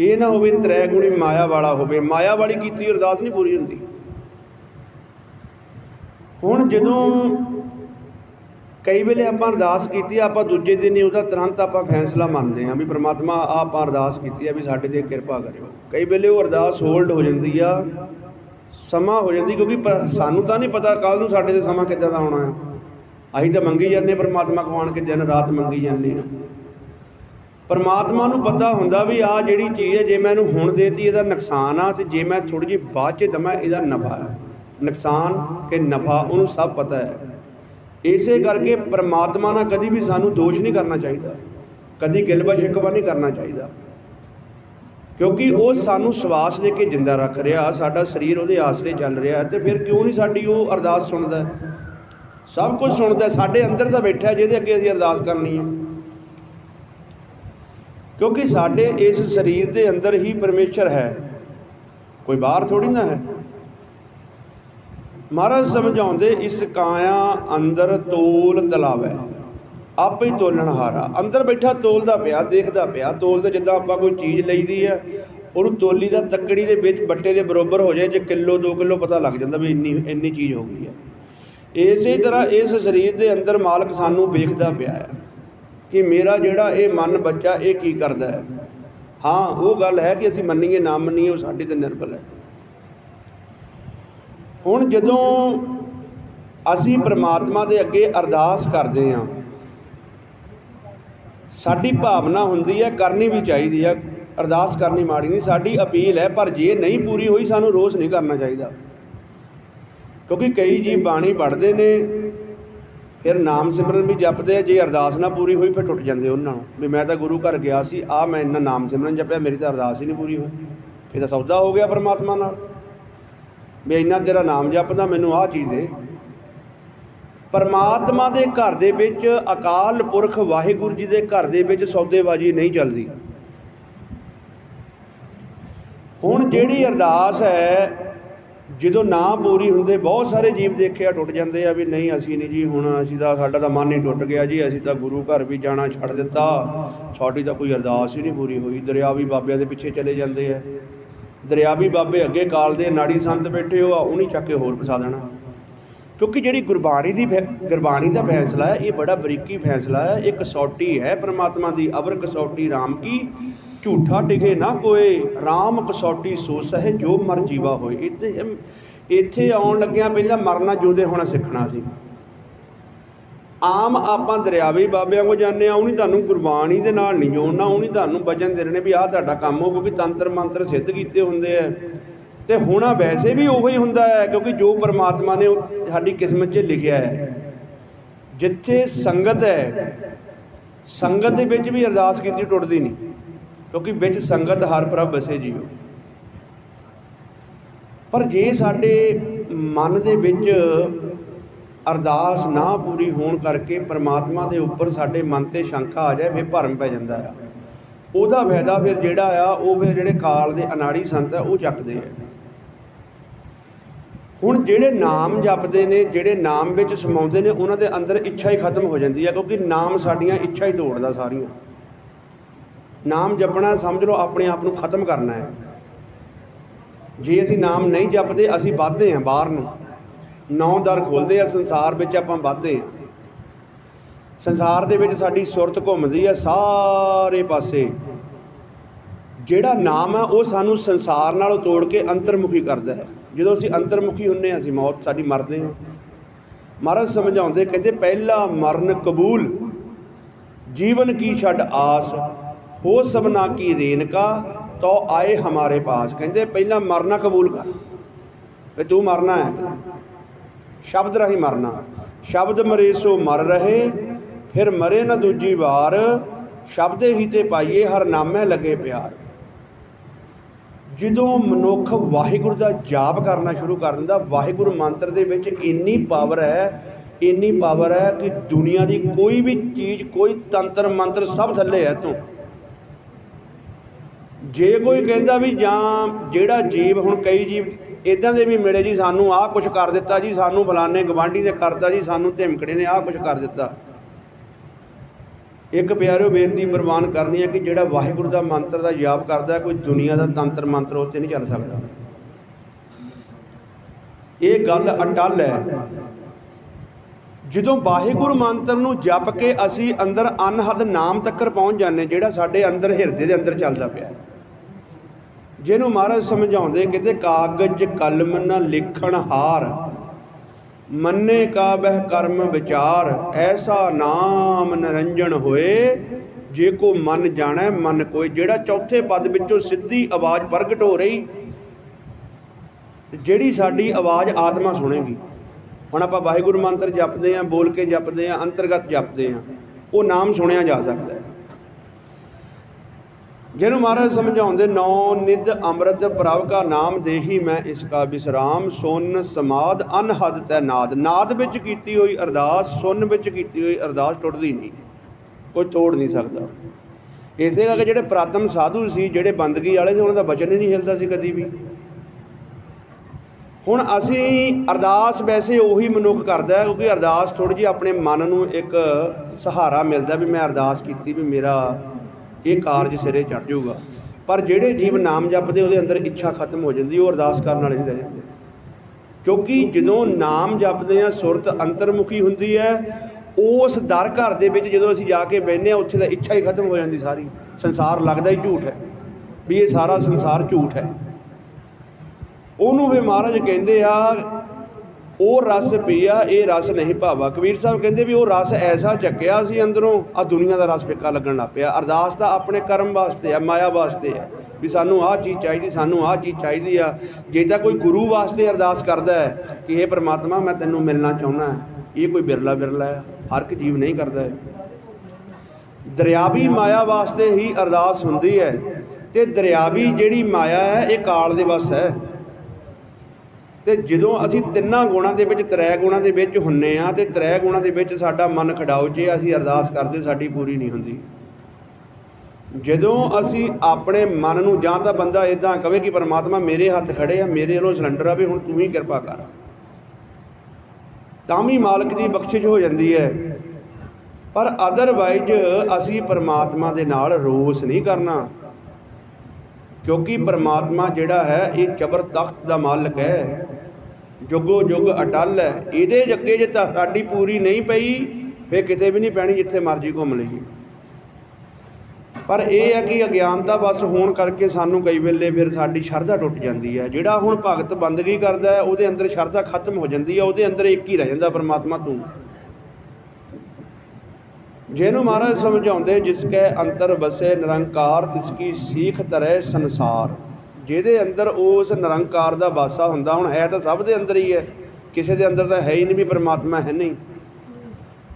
ਇਹ ਨਾ ਹੋਵੇ ਤ੍ਰੈ ਗੁਣੀ ਮਾਇਆ ਵਾਲਾ ਹੋਵੇ। ਮਾਇਆ ਵਾਲੀ ਕੀਤੀ ਅਰਦਾਸ ਨਹੀਂ ਪੂਰੀ ਹੁੰਦੀ। ਹੁਣ ਜਦੋਂ ਕਈ ਵੇਲੇ ਆਪਾਂ ਅਰਦਾਸ ਕੀਤੀ ਆਪਾਂ ਦੂਜੇ ਦਿਨ ਹੀ ਉਹਦਾ ਤੁਰੰਤ ਆਪਾਂ ਫੈਸਲਾ ਮੰਨਦੇ ਹਾਂ ਵੀ ਪ੍ਰਮਾਤਮਾ ਆਹ ਆਪਾਂ ਅਰਦਾਸ ਕੀਤੀ ਆ ਵੀ ਸਾਡੇ ਤੇ ਕਿਰਪਾ ਕਰਿਓ। ਕਈ ਵੇਲੇ ਉਹ ਅਰਦਾਸ ਹੋਲਡ ਹੋ ਜਾਂਦੀ ਆ। ਸਮਾਂ ਹੋ ਜਾਂਦੀ ਕਿਉਂਕਿ ਪ- ਸਾਨੂੰ ਤਾਂ ਨਹੀਂ ਪਤਾ ਕੱਲ ਨੂੰ ਸਾਡੇ ਤੇ ਸਮਾਂ ਕਿੱਦਾਂ ਦਾ ਆਉਣਾ ਹੈ। ਅਸੀਂ ਤਾਂ ਮੰਗੀ ਜਾਂਦੇ ਪਰਮਾਤਮਾ ਕੋਲ ਆਣ ਕੇ ਦਿਨ ਰਾਤ ਮੰਗੀ ਜਾਂਦੇ ਆ ਪਰਮਾਤਮਾ ਨੂੰ ਪਤਾ ਹੁੰਦਾ ਵੀ ਆ ਜਿਹੜੀ ਚੀਜ਼ ਹੈ, ਜੇ ਮੈਂ ਇਹਨੂੰ ਹੁਣ ਦੇਤੀ, ਇਹਦਾ ਨੁਕਸਾਨ ਆ ਤੇ ਜੇ ਮੈਂ ਥੋੜੀ ਜਿਹੀ ਬਾਅਦ ਚ ਦਵਾਂ, ਇਹਦਾ ਨਫਾ ਹੈ। ਨੁਕਸਾਨ ਕਿ ਨਫਾ, ਉਹਨੂੰ ਸਭ ਪਤਾ ਹੈ। ਇਸੇ ਕਰਕੇ ਪਰਮਾਤਮਾ ਨਾਲ ਕਦੀ ਵੀ ਸਾਨੂੰ ਦੋਸ਼ ਨਹੀਂ ਕਰਨਾ ਚਾਹੀਦਾ। ਕਦੀ ਗਿਲਬਾ ਸ਼ਿਕਵਾ ਨਹੀਂ ਕਰਨਾ ਚਾਹੀਦਾ। ਕਿਉਂਕਿ ਉਹ ਸਾਨੂੰ ਸਵਾਸ ਦੇ ਕੇ ਜਿੰਦਾ ਰੱਖ ਰਿਹਾ, ਸਾਡਾ ਸਰੀਰ ਉਹਦੇ ਆਸਰੇ ਚੱਲ ਰਿਹਾ ਤੇ ਫਿਰ ਕਿਉਂ ਨਹੀਂ ਸਾਡੀ ਉਹ ਅਰਦਾਸ ਸੁਣਦਾ ਸਭ ਕੁਝ ਸੁਣਦਾ ਸਾਡੇ ਅੰਦਰ ਤਾਂ ਬੈਠਾ, ਜਿਹਦੇ ਅੱਗੇ ਅਸੀਂ ਅਰਦਾਸ ਕਰਨੀ ਹੈ। ਕਿਉਂਕਿ ਸਾਡੇ ਇਸ ਸਰੀਰ ਦੇ ਅੰਦਰ ਹੀ ਪਰਮੇਸ਼ਰ ਹੈ। ਕੋਈ ਬਾਹਰ ਥੋੜੀ ਨਾ ਹੈ। ਮਹਾਰਾਜ ਸਮਝਾਉਂਦੇ, ਇਸ ਕਾਇਆ ਅੰਦਰ ਤੋਲ ਤਲਾਵੈ ਆਪੇ ਹੀ ਤੋਲਣ ਹਾਰਾ। ਅੰਦਰ ਬੈਠਾ ਤੋਲਦਾ ਪਿਆ, ਦੇਖਦਾ ਪਿਆ। ਤੋਲਦਾ ਜਿੱਦਾਂ ਆਪਾਂ ਕੋਈ ਚੀਜ਼ ਲਈਦੀ ਆ, ਉਹਨੂੰ ਤੋਲੀ ਦਾ ਤੱਕੜੀ ਦੇ ਵਿੱਚ ਬੱਟੇ ਦੇ ਬਰੋਬਰ ਹੋ ਜਾਏ, ਜੇ ਕਿਲੋ 2 ਕਿਲੋ ਪਤਾ ਲੱਗ ਜਾਂਦਾ ਵੀ ਇੰਨੀ ਇੰਨੀ ਚੀਜ਼ ਹੋ ਗਈ ਹੈ ਇਸੇ ਤਰ੍ਹਾਂ ਇਸ ਸਰੀਰ ਦੇ ਅੰਦਰ ਮਾਲਕ ਸਾਨੂੰ ਵੇਖਦਾ ਪਿਆ ਹੈ ਕਿ ਮੇਰਾ ਜਿਹੜਾ ਇਹ ਮਨ ਬੱਚਾ, ਇਹ ਕੀ ਕਰਦਾ ਹੈ। ਹਾਂ, ਉਹ ਗੱਲ ਹੈ ਕਿ ਅਸੀਂ ਮੰਨੀਏ, ਨਾ ਮੰਨੀਏ, ਉਹ ਸਾਡੇ ਤੇ ਨਿਰਭਰ ਹੈ। ਹੁਣ ਜਦੋਂ ਅਸੀਂ ਪ੍ਰਮਾਤਮਾ ਦੇ ਅੱਗੇ ਅਰਦਾਸ ਕਰਦੇ ਹਾਂ ਸਾਡੀ ਭਾਵਨਾ ਹੁੰਦੀ ਹੈ, ਕਰਨੀ ਵੀ ਚਾਹੀਦੀ ਹੈ ਅਰਦਾਸ ਕਰਨੀ ਮਾੜੀ ਨਹੀਂ, ਸਾਡੀ ਅਪੀਲ ਹੈ, ਪਰ ਜੇ ਨਹੀਂ ਪੂਰੀ ਹੋਈ, ਸਾਨੂੰ ਰੋਸ ਨਹੀਂ ਕਰਨਾ ਚਾਹੀਦਾ। ਕਿਉਂਕਿ ਕਈ ਜੀ ਬਾਣੀ ਪੜ੍ਹਦੇ ਨੇ, ਫਿਰ ਨਾਮ ਸਿਮਰਨ ਵੀ ਜਪਦੇ ਆ, ਜੇ ਅਰਦਾਸ ਨਾ ਪੂਰੀ ਹੋਈ, ਫਿਰ ਟੁੱਟ ਜਾਂਦੇ ਉਹਨਾਂ ਨੂੰ। ਵੀ ਮੈਂ ਤਾਂ ਗੁਰੂ ਘਰ ਗਿਆ ਸੀ ਆ ਮੈਂ ਇੰਨਾ ਨਾਮ ਸਿਮਰਨ ਜਪਿਆ, ਮੇਰੀ ਤਾਂ ਅਰਦਾਸ ਹੀ ਨਹੀਂ ਪੂਰੀ ਹੋਈ। ਇਹ ਤਾਂ ਸੌਦਾ ਹੋ ਗਿਆ ਪਰਮਾਤਮਾ ਨਾਲ। ਵੀ ਇੰਨਾ ਤੇਰਾ ਨਾਮ ਜਪਦਾ, ਮੈਨੂੰ ਆਹ ਚੀਜ਼ ਦੇ। ਪਰਮਾਤਮਾ ਦੇ ਘਰ ਦੇ ਵਿੱਚ ਅਕਾਲ ਪੁਰਖ ਵਾਹਿਗੁਰੂ ਜੀ ਦੇ ਘਰ ਦੇ ਵਿੱਚ ਸੌਦੇਬਾਜ਼ੀ ਨਹੀਂ ਚੱਲਦੀ। ਹੁਣ ਜਿਹੜੀ ਅਰਦਾਸ ਹੈ, ਜਦੋਂ ਨਾ ਪੂਰੀ ਹੁੰਦੇ ਬਹੁਤ ਸਾਰੇ ਜੀਵ ਦੇਖਿਆ ਟੁੱਟ ਜਾਂਦੇ ਆ ਵੀ ਨਹੀਂ, ਅਸੀਂ ਨਹੀਂ ਜੀ, ਹੁਣ ਅਸੀਂ ਤਾਂ ਸਾਡਾ ਤਾਂ ਮਨ ਹੀ ਟੁੱਟ ਗਿਆ ਜੀ, ਅਸੀਂ ਤਾਂ ਗੁਰੂ ਘਰ ਵੀ ਜਾਣਾ ਛੱਡ ਦਿੱਤਾ। ਸਾਡੀ ਤਾਂ ਕੋਈ ਅਰਦਾਸ ਹੀ ਨਹੀਂ ਪੂਰੀ ਹੋਈ। ਦਰਿਆਵੀ ਬਾਬਿਆਂ ਦੇ ਪਿੱਛੇ ਚਲੇ ਜਾਂਦੇ ਆ। ਦਰਿਆਵੀ ਬਾਬੇ ਅੱਗੇ ਕਾਲ ਦੇ, ਨਾੜੀ ਸੰਤ ਬੈਠੇ ਹੋ, ਆ ਉਹਨੀ ਚੱਕ ਕੇ ਹੋਰ ਫਸਾ ਦੇਣਾ। ਕਿਉਂਕਿ ਜਿਹੜੀ ਗੁਰਬਾਣੀ ਦੀ ਫੈ- ਗੁਰਬਾਣੀ ਦਾ ਫੈਸਲਾ ਹੈ, ਇਹ ਬੜਾ ਬਰੀਕੀ ਫੈਸਲਾ ਹੈ, ਇਹ ਕਸੌਟੀ ਹੈ ਪ੍ਰਮਾਤਮਾ ਦੀ ਅਬਰ ਕਸੌਟੀ RAM ਕੀ? ਝੂਠਾ ਟਿਕੇ ਨਾ ਕੋਏ RAM ਕਸੌਟੀ ਸੋ ਸਹਿ ਜੋ ਮਰ ਜੀਵਾ ਹੋਏ। ਇੱਥੇ ਇੱਥੇ ਆਉਣ ਲੱਗਿਆਂ ਪਹਿਲਾਂ ਮਰਨਾ ਜਿਉਂਦੇ ਹੋਣਾ ਸਿੱਖਣਾ ਸੀ। ਆਮ ਆਪਾਂ ਦਰਿਆਵੇ ਬਾਬਿਆਂ ਕੋ ਜਾਂਦੇ ਆ ਉਹਨੀ ਤੁਹਾਨੂੰ ਗੁਰਬਾਣੀ ਦੇ ਨਾਲ ਨਹੀਂ ਜੋੜਨਾ, ਉਹਨੀ ਤੁਹਾਨੂੰ ਵਚਨ ਦੇਣੇ ਵੀ ਆਹ ਤੁਹਾਡਾ ਕੰਮ ਹੋ, ਕਿਉਂਕਿ ਤੰਤਰ ਮੰਤਰ ਸਿੱਧ ਕੀਤੇ ਹੁੰਦੇ ਆ। ਤੇ ਹੋਣਾ ਵੈਸੇ ਵੀ ਉਹੀ ਹੁੰਦਾ ਹੈ, ਕਿਉਂਕਿ ਜੋ ਪਰਮਾਤਮਾ ਨੇ ਉਹ ਸਾਡੀ ਕਿਸਮਤ 'ਚ ਲਿਖਿਆ ਹੈ। ਜਿੱਥੇ ਸੰਗਤ ਹੈ, ਸੰਗਤ ਦੇ ਵਿੱਚ ਵੀ ਅਰਦਾਸ ਕੀਤੀ ਟੁੱਟਦੀ ਨਹੀਂ, ਕਿਉਂਕਿ ਵਿੱਚ ਸੰਗਤ ਹਰ ਪ੍ਰਭ ਵਸੇ ਜੀਓ। ਪਰ ਜੇ ਸਾਡੇ ਮਨ ਦੇ ਵਿੱਚ ਅਰਦਾਸ ਨਾ ਪੂਰੀ ਹੋਣ ਕਰਕੇ ਪ੍ਰਮਾਤਮਾ ਦੇ ਉੱਪਰ ਸਾਡੇ ਮਨ ਤੇ ਸ਼ੰਕਾ ਆ ਜਾਏ, ਫਿਰ ਭਰਮ ਪੈ ਜਾਂਦਾ ਆ। ਉਹਦਾ ਫਾਇਦਾ ਫਿਰ ਜਿਹੜਾ ਆ, ਉਹ ਫਿਰ ਜਿਹੜੇ ਕਾਲ ਦੇ ਅਨਾੜੀ ਸੰਤ ਆ, ਉਹ ਚੱਕਦੇ ਆ। ਹੁਣ ਜਿਹੜੇ ਨਾਮ ਜਪਦੇ ਨੇ, ਜਿਹੜੇ ਨਾਮ ਵਿੱਚ ਸਮਾਉਂਦੇ ਨੇ, ਉਹਨਾਂ ਦੇ ਅੰਦਰ ਇੱਛਾ ਹੀ ਖਤਮ ਹੋ ਜਾਂਦੀ ਹੈ, ਕਿਉਂਕਿ ਨਾਮ ਸਾਡੀਆਂ ਇੱਛਾ ਹੀ ਤੋੜਦਾ ਸਾਰੀਆਂ। ਨਾਮ ਜਪਣਾ ਸਮਝ ਲਓ, ਆਪਣੇ ਆਪ ਨੂੰ ਖਤਮ ਕਰਨਾ ਹੈ। ਜੇ ਅਸੀਂ ਨਾਮ ਨਹੀਂ ਜਪਦੇ, ਅਸੀਂ ਵੱਧਦੇ ਹਾਂ ਬਾਹਰ ਨੂੰ। ਨੌ ਦਰ ਖੋਲਦੇ ਆ, ਸੰਸਾਰ ਵਿੱਚ ਆਪਾਂ ਵੱਧਦੇ ਹਾਂ। ਸੰਸਾਰ ਦੇ ਵਿੱਚ ਸਾਡੀ ਸੁਰਤ ਘੁੰਮਦੀ ਆ ਸਾਰੇ ਪਾਸੇ। ਜਿਹੜਾ ਨਾਮ ਆ ਉਹ ਸਾਨੂੰ ਸੰਸਾਰ ਨਾਲੋਂ ਤੋੜ ਕੇ ਅੰਤਰਮੁਖੀ ਕਰਦਾ ਹੈ। ਜਦੋਂ ਅਸੀਂ ਅੰਤਰਮੁਖੀ ਹੁੰਨੇ ਹਾਂ ਅਸੀਂ ਮੌਤ, ਸਾਡੀ ਮਰਦੇ ਹਾਂ ਮਹਾਰਾਜ ਸਮਝਾਉਂਦੇ, ਕਹਿੰਦੇ ਪਹਿਲਾ ਮਰਨ ਕਬੂਲ। ਜੀਵਨ ਕੀ ਛੱਡ ਆਸ, ਹੋ ਸਭਨਾ ਕੀ ਰੇਨਕਾ ਤੋ ਆਏ ਹਮਾਰੇ ਪਾਸ। ਕਹਿੰਦੇ ਪਹਿਲਾਂ ਮਰਨਾ ਕਬੂਲ ਕਰ। ਵੀ ਤੂੰ ਮਰਨਾ ਹੈ। ਸ਼ਬਦ ਰਾਹੀਂ ਮਰਨਾ। ਸ਼ਬਦ ਮਰੇ ਸੋ ਮਰ ਰਹੇ, ਫਿਰ ਮਰੇ ਨਾ ਦੂਜੀ ਵਾਰ। ਸ਼ਬਦੇ ਹੀ ਤੇ ਪਾਈਏ, ਹਰ ਨਾਮੇ ਲੱਗੇ ਪਿਆਰ। ਜਦੋਂ ਮਨੁੱਖ ਵਾਹਿਗੁਰੂ ਦਾ ਜਾਪ ਕਰਨਾ ਸ਼ੁਰੂ ਕਰ ਦਿੰਦਾ, ਵਾਹਿਗੁਰੂ ਮੰਤਰ ਦੇ ਵਿੱਚ ਇੰਨੀ ਪਾਵਰ ਹੈ, ਇੰਨੀ ਪਾਵਰ ਹੈ ਕਿ ਦੁਨੀਆ ਦੀ ਕੋਈ ਵੀ ਚੀਜ਼, ਕੋਈ ਤੰਤਰ, ਮੰਤਰ ਸਭ ਥੱਲੇ ਹੈ ਤੋਂ ਜੇ ਕੋਈ ਕਹਿੰਦਾ ਵੀ ਜਾਂ ਜਿਹੜਾ ਜੀਵ ਹੁਣ ਕਈ ਜੀਵ ਇਦਾਂ ਦੇ ਵੀ ਮਿਲੇ ਜੀ ਸਾਨੂੰ ਆਹ ਕੁਝ ਕਰ ਦਿੱਤਾ ਜੀ, ਸਾਨੂੰ ਫਲਾਣੇ ਗਵਾਂਢੀ ਨੇ ਕਰਤਾ ਜੀ, ਸਾਨੂੰ ਧਮਕੜੇ ਨੇ ਆਹ ਕੁਝ ਕਰ ਦਿੱਤਾ। ਇੱਕ ਪਿਆਰਿਓ ਬੇਨਤੀ ਪ੍ਰਵਾਨ ਕਰਨੀ ਹੈ ਕਿ ਜਿਹੜਾ ਵਾਹਿਗੁਰੂ ਦਾ ਮੰਤਰ ਦਾ ਜਾਪ ਕਰਦਾ ਕੋਈ ਦੁਨੀਆ ਦਾ ਤੰਤਰ ਮੰਤਰ ਉੱਤੇ ਨਹੀਂ ਚੱਲ ਸਕਦਾ। ਇਹ ਗੱਲ ਅਟਲ ਹੈ। ਜਦੋਂ ਵਾਹਿਗੁਰੂ ਮੰਤਰ ਨੂੰ ਜਪ ਕੇ ਅਸੀਂ ਅੰਦਰ ਅਨਹਦ ਨਾਮ ਤੱਕ ਪਹੁੰਚ ਜਾਂਦੇ ਜਿਹੜਾ ਸਾਡੇ ਅੰਦਰ ਹਿਰਦੇ ਦੇ ਅੰਦਰ ਚੱਲਦਾ ਪਿਆ ਜਿਹਨੂੰ ਮਹਾਰਾਜ ਸਮਝਾਉਂਦੇ ਕਿਤੇ ਕਾਗਜ਼ ਕਲਮ ਨ ਲਿਖਣ ਹਾਰ। ਮੰਨੇ ਕਾ ਬਹਿ ਕਰਮ ਵਿਚਾਰ, ਐਸਾ ਨਾਮ ਨਰੰਜਨ ਹੋਏ, ਜੇ ਕੋ ਮਨ ਜਾਣੈ, ਮਨ ਕੋਈ। ਜਿਹੜਾ ਚੌਥੇ ਪਦ ਵਿੱਚੋਂ ਸਿੱਧੀ ਆਵਾਜ਼ ਪ੍ਰਗਟ ਹੋ ਰਹੀ, ਜਿਹੜੀ ਸਾਡੀ ਆਵਾਜ਼ ਆਤਮਾ ਸੁਣੇਗੀ। ਹੁਣ ਆਪਾਂ ਵਾਹਿਗੁਰੂ ਮੰਤਰ ਜਪਦੇ ਆਂ, ਬੋਲ ਕੇ ਜਪਦੇ ਆਂ, ਅੰਤਰਗਤ ਜਪਦੇ ਆਂ, ਉਹ ਨਾਮ ਸੁਣਿਆ ਜਾ ਸਕਦਾ ਜਿਹਨੂੰ ਮਹਾਰਾਜ ਸਮਝਾਉਂਦੇ, ਨੌ ਨਿਧ ਅੰਮ੍ਰਿਤ ਪ੍ਰਭ ਕਾ ਨਾਮ ਦੇਹੀ ਮੈਂ ਇਸ ਕਾ ਵਿਸਰਾਮ ਸੁਨ ਸਮਾਦ ਅਨਹਦ ਤੈ ਨਾਦ। ਨਾਦ ਵਿੱਚ ਕੀਤੀ ਹੋਈ ਅਰਦਾਸ, ਸੁਨ ਵਿੱਚ ਕੀਤੀ ਹੋਈ ਅਰਦਾਸ ਟੁੱਟਦੀ ਨਹੀਂ। ਕੋਈ ਤੋੜ ਨਹੀਂ ਸਕਦਾ। ਇਸੇ ਕਰਕੇ ਜਿਹੜੇ ਪ੍ਰਾਤਮ ਸਾਧੂ ਸੀ, ਜਿਹੜੇ ਬੰਦਗੀ ਵਾਲੇ ਸੀ, ਉਹਨਾਂ ਦਾ ਬਚਨ ਹੀ ਨਹੀਂ ਹਿਲਦਾ ਸੀ ਕਦੀ ਵੀ। ਹੁਣ ਅਸੀਂ ਅਰਦਾਸ ਵੈਸੇ ਉਹੀ ਮਨੁੱਖ ਕਰਦਾ ਕਿਉਂਕਿ ਅਰਦਾਸ ਥੋੜੀ ਜਿਹੀ ਆਪਣੇ ਮਨ ਨੂੰ ਇੱਕ ਸਹਾਰਾ ਮਿਲਦਾ ਵੀ ਮੈਂ ਅਰਦਾਸ ਕੀਤੀ ਵੀ ਮੇਰਾ ਇਹ ਕਾਰਜ ਸਿਰੇ ਚੜ ਜਾਊਗਾ। ਪਰ ਜਿਹੜੇ ਜੀਵ ਨਾਮ ਜਪਦੇ, ਉਹਦੇ ਅੰਦਰ ਇੱਛਾ ਖਤਮ ਹੋ ਜਾਂਦੀ, ਉਹ ਅਰਦਾਸ ਕਰਨ ਵਾਲੇ ਨਹੀਂ ਰਹਿ ਜਾਂਦੇ। ਕਿਉਂਕਿ ਜਦੋਂ ਨਾਮ ਜਪਦੇ ਆ ਸੁਰਤ ਅੰਤਰਮੁਖੀ ਹੁੰਦੀ ਹੈ, ਉਸ ਦਰ ਘਰ ਦੇ ਵਿੱਚ ਜਦੋਂ ਅਸੀਂ ਜਾ ਕੇ ਬੈਠਨੇ ਆ ਉੱਥੇ ਤਾਂ ਇੱਛਾ ਹੀ ਖਤਮ ਹੋ ਜਾਂਦੀ ਸਾਰੀ। ਸੰਸਾਰ ਲੱਗਦਾ ਹੀ ਝੂਠ ਹੈ, ਵੀ ਇਹ ਸਾਰਾ ਸੰਸਾਰ ਝੂਠ ਹੈ। ਉਹਨੂੰ ਵੀ ਮਹਾਰਾਜ ਕਹਿੰਦੇ ਆ ਉਹ ਰਸ ਪੀਆ, ਇਹ ਰਸ ਨਹੀਂ ਭਾਵਾ। ਕਬੀਰ ਸਾਹਿਬ ਕਹਿੰਦੇ ਵੀ ਉਹ ਰਸ ਐਸਾ ਚੱਕਿਆ ਸੀ ਅੰਦਰੋਂ ਆ ਦੁਨੀਆ ਦਾ ਰਸ ਫਿੱਕਾ ਲੱਗਣ ਲੱਗ ਪਿਆ। ਅਰਦਾਸ ਤਾਂ ਆਪਣੇ ਕਰਮ ਵਾਸਤੇ ਆ, ਮਾਇਆ ਵਾਸਤੇ ਆ, ਵੀ ਸਾਨੂੰ ਆਹ ਚੀਜ਼ ਚਾਹੀਦੀ, ਸਾਨੂੰ ਆਹ ਚੀਜ਼ ਚਾਹੀਦੀ ਆ। ਜੇ ਤਾਂ ਕੋਈ ਗੁਰੂ ਵਾਸਤੇ ਅਰਦਾਸ ਕਰਦਾ ਹੈ ਕਿ ਇਹ ਪ੍ਰਮਾਤਮਾ, ਮੈਂ ਤੈਨੂੰ ਮਿਲਣਾ ਚਾਹੁੰਦਾ ਇਹ ਕੋਈ ਬਿਰਲਾ ਬਿਰਲਾ ਹੈ ਹਰ ਇੱਕ ਜੀਵ ਨਹੀਂ ਕਰਦਾ ਹੈ ਦਰਿਆਵੀ ਮਾਇਆ ਵਾਸਤੇ ਹੀ ਅਰਦਾਸ ਹੁੰਦੀ ਹੈ ਤੇ ਦਰਿਆਵੀ ਜਿਹੜੀ ਮਾਇਆ ਹੈ, ਇਹ ਕਾਲ ਦੇ ਵਸ ਹੈ। ਤੇ ਜਦੋਂ ਅਸੀਂ ਤਿੰਨਾਂ ਗੁਣਾਂ ਦੇ ਵਿੱਚ, ਤ੍ਰੈ ਗੁਣਾਂ ਦੇ ਵਿੱਚ ਹੁੰਨੇ ਆ ਤੇ ਤ੍ਰੈ ਗੁਣਾਂ ਦੇ ਵਿੱਚ ਸਾਡਾ ਮਨ ਖੜਾਓ ਜੇ ਅਸੀਂ ਅਰਦਾਸ ਕਰਦੇ ਸਾਡੀ ਪੂਰੀ ਨਹੀਂ ਹੁੰਦੀ। ਜਦੋਂ ਅਸੀਂ ਆਪਣੇ ਮਨ ਨੂੰ, ਜਾਂ ਤਾਂ ਬੰਦਾ ਇਦਾਂ ਕਵੇ ਕਿ ਪਰਮਾਤਮਾ ਮੇਰੇ ਹੱਥ ਖੜੇ ਆ, ਮੇਰੇ ਵੱਲੋਂ ਸਿਲੰਡਰ ਆ ਵੀ ਹੁਣ ਤੂੰ ਹੀ ਕਿਰਪਾ ਕਰ। ਤਾਂ ਵੀ ਮਾਲਕ ਦੀ ਬਖਸ਼ਿਸ਼ ਹੋ ਜਾਂਦੀ ਹੈ। ਪਰ ਅਦਰਵਾਈਜ਼ ਅਸੀਂ ਪਰਮਾਤਮਾ ਦੇ ਨਾਲ ਰੋਸ ਨਹੀਂ ਕਰਨਾ। ਕਿਉਂਕਿ ਪਰਮਾਤਮਾ ਜਿਹੜਾ ਹੈ, ਇਹ ਚਬਰ ਤਖਤ ਦਾ ਮਾਲਕ ਹੈ। ਜੁਗੋ ਜੁਗ ਅਟਲ ਹੈ। ਇਹਦੇ ਅੱਗੇ ਜੇ ਤਾਂ ਸਾਡੀ ਪੂਰੀ ਨਹੀਂ ਪਈ ਫੇ ਕਿਤੇ ਵੀ ਨਹੀਂ ਪੈਣੀ ਜਿੱਥੇ ਮਰਜ਼ੀ ਘੁੰਮ ਲਈਏ। ਪਰ ਇਹ ਹੈ ਕਿ ਅਗਿਆਨਤਾ ਬਸ ਹੋਣ ਕਰਕੇ ਸਾਨੂੰ ਕਈ ਵੇਲੇ ਫਿਰ ਸਾਡੀ ਸ਼ਰਧਾ ਟੁੱਟ ਜਾਂਦੀ ਹੈ। ਜਿਹੜਾ ਹੁਣ ਭਗਤ ਬੰਦਗੀ ਕਰਦਾ ਹੈ, ਉਹਦੇ ਅੰਦਰ ਸ਼ਰਧਾ ਖਤਮ ਹੋ ਜਾਂਦੀ ਹੈ, ਉਹਦੇ ਅੰਦਰ ਇੱਕ ਹੀ ਰਹਿ ਜਾਂਦਾ ਪਰਮਾਤਮਾ ਤੂੰ। ਜਿਹਨੂੰ ਮਹਾਰਾਜ ਸਮਝਾਉਂਦੇ ਜਿਸ ਕੈ ਅੰਤਰ ਬਸੇ ਨਿਰੰਕਾਰ, ਤਿਸ ਕੀ ਸੀਖ ਤਰੈ ਸੰਸਾਰ। ਜਿਹਦੇ ਅੰਦਰ ਉਸ ਨਿਰੰਕਾਰ ਦਾ ਵਾਸਾ ਹੁੰਦਾ, ਹੁਣ ਹੈ ਤਾਂ ਸਭ ਦੇ ਅੰਦਰ ਹੀ ਹੈ। ਕਿਸੇ ਦੇ ਅੰਦਰ ਤਾਂ ਹੈ ਹੀ ਨਹੀਂ ਵੀ ਪਰਮਾਤਮਾ ਹੈ ਨਹੀਂ।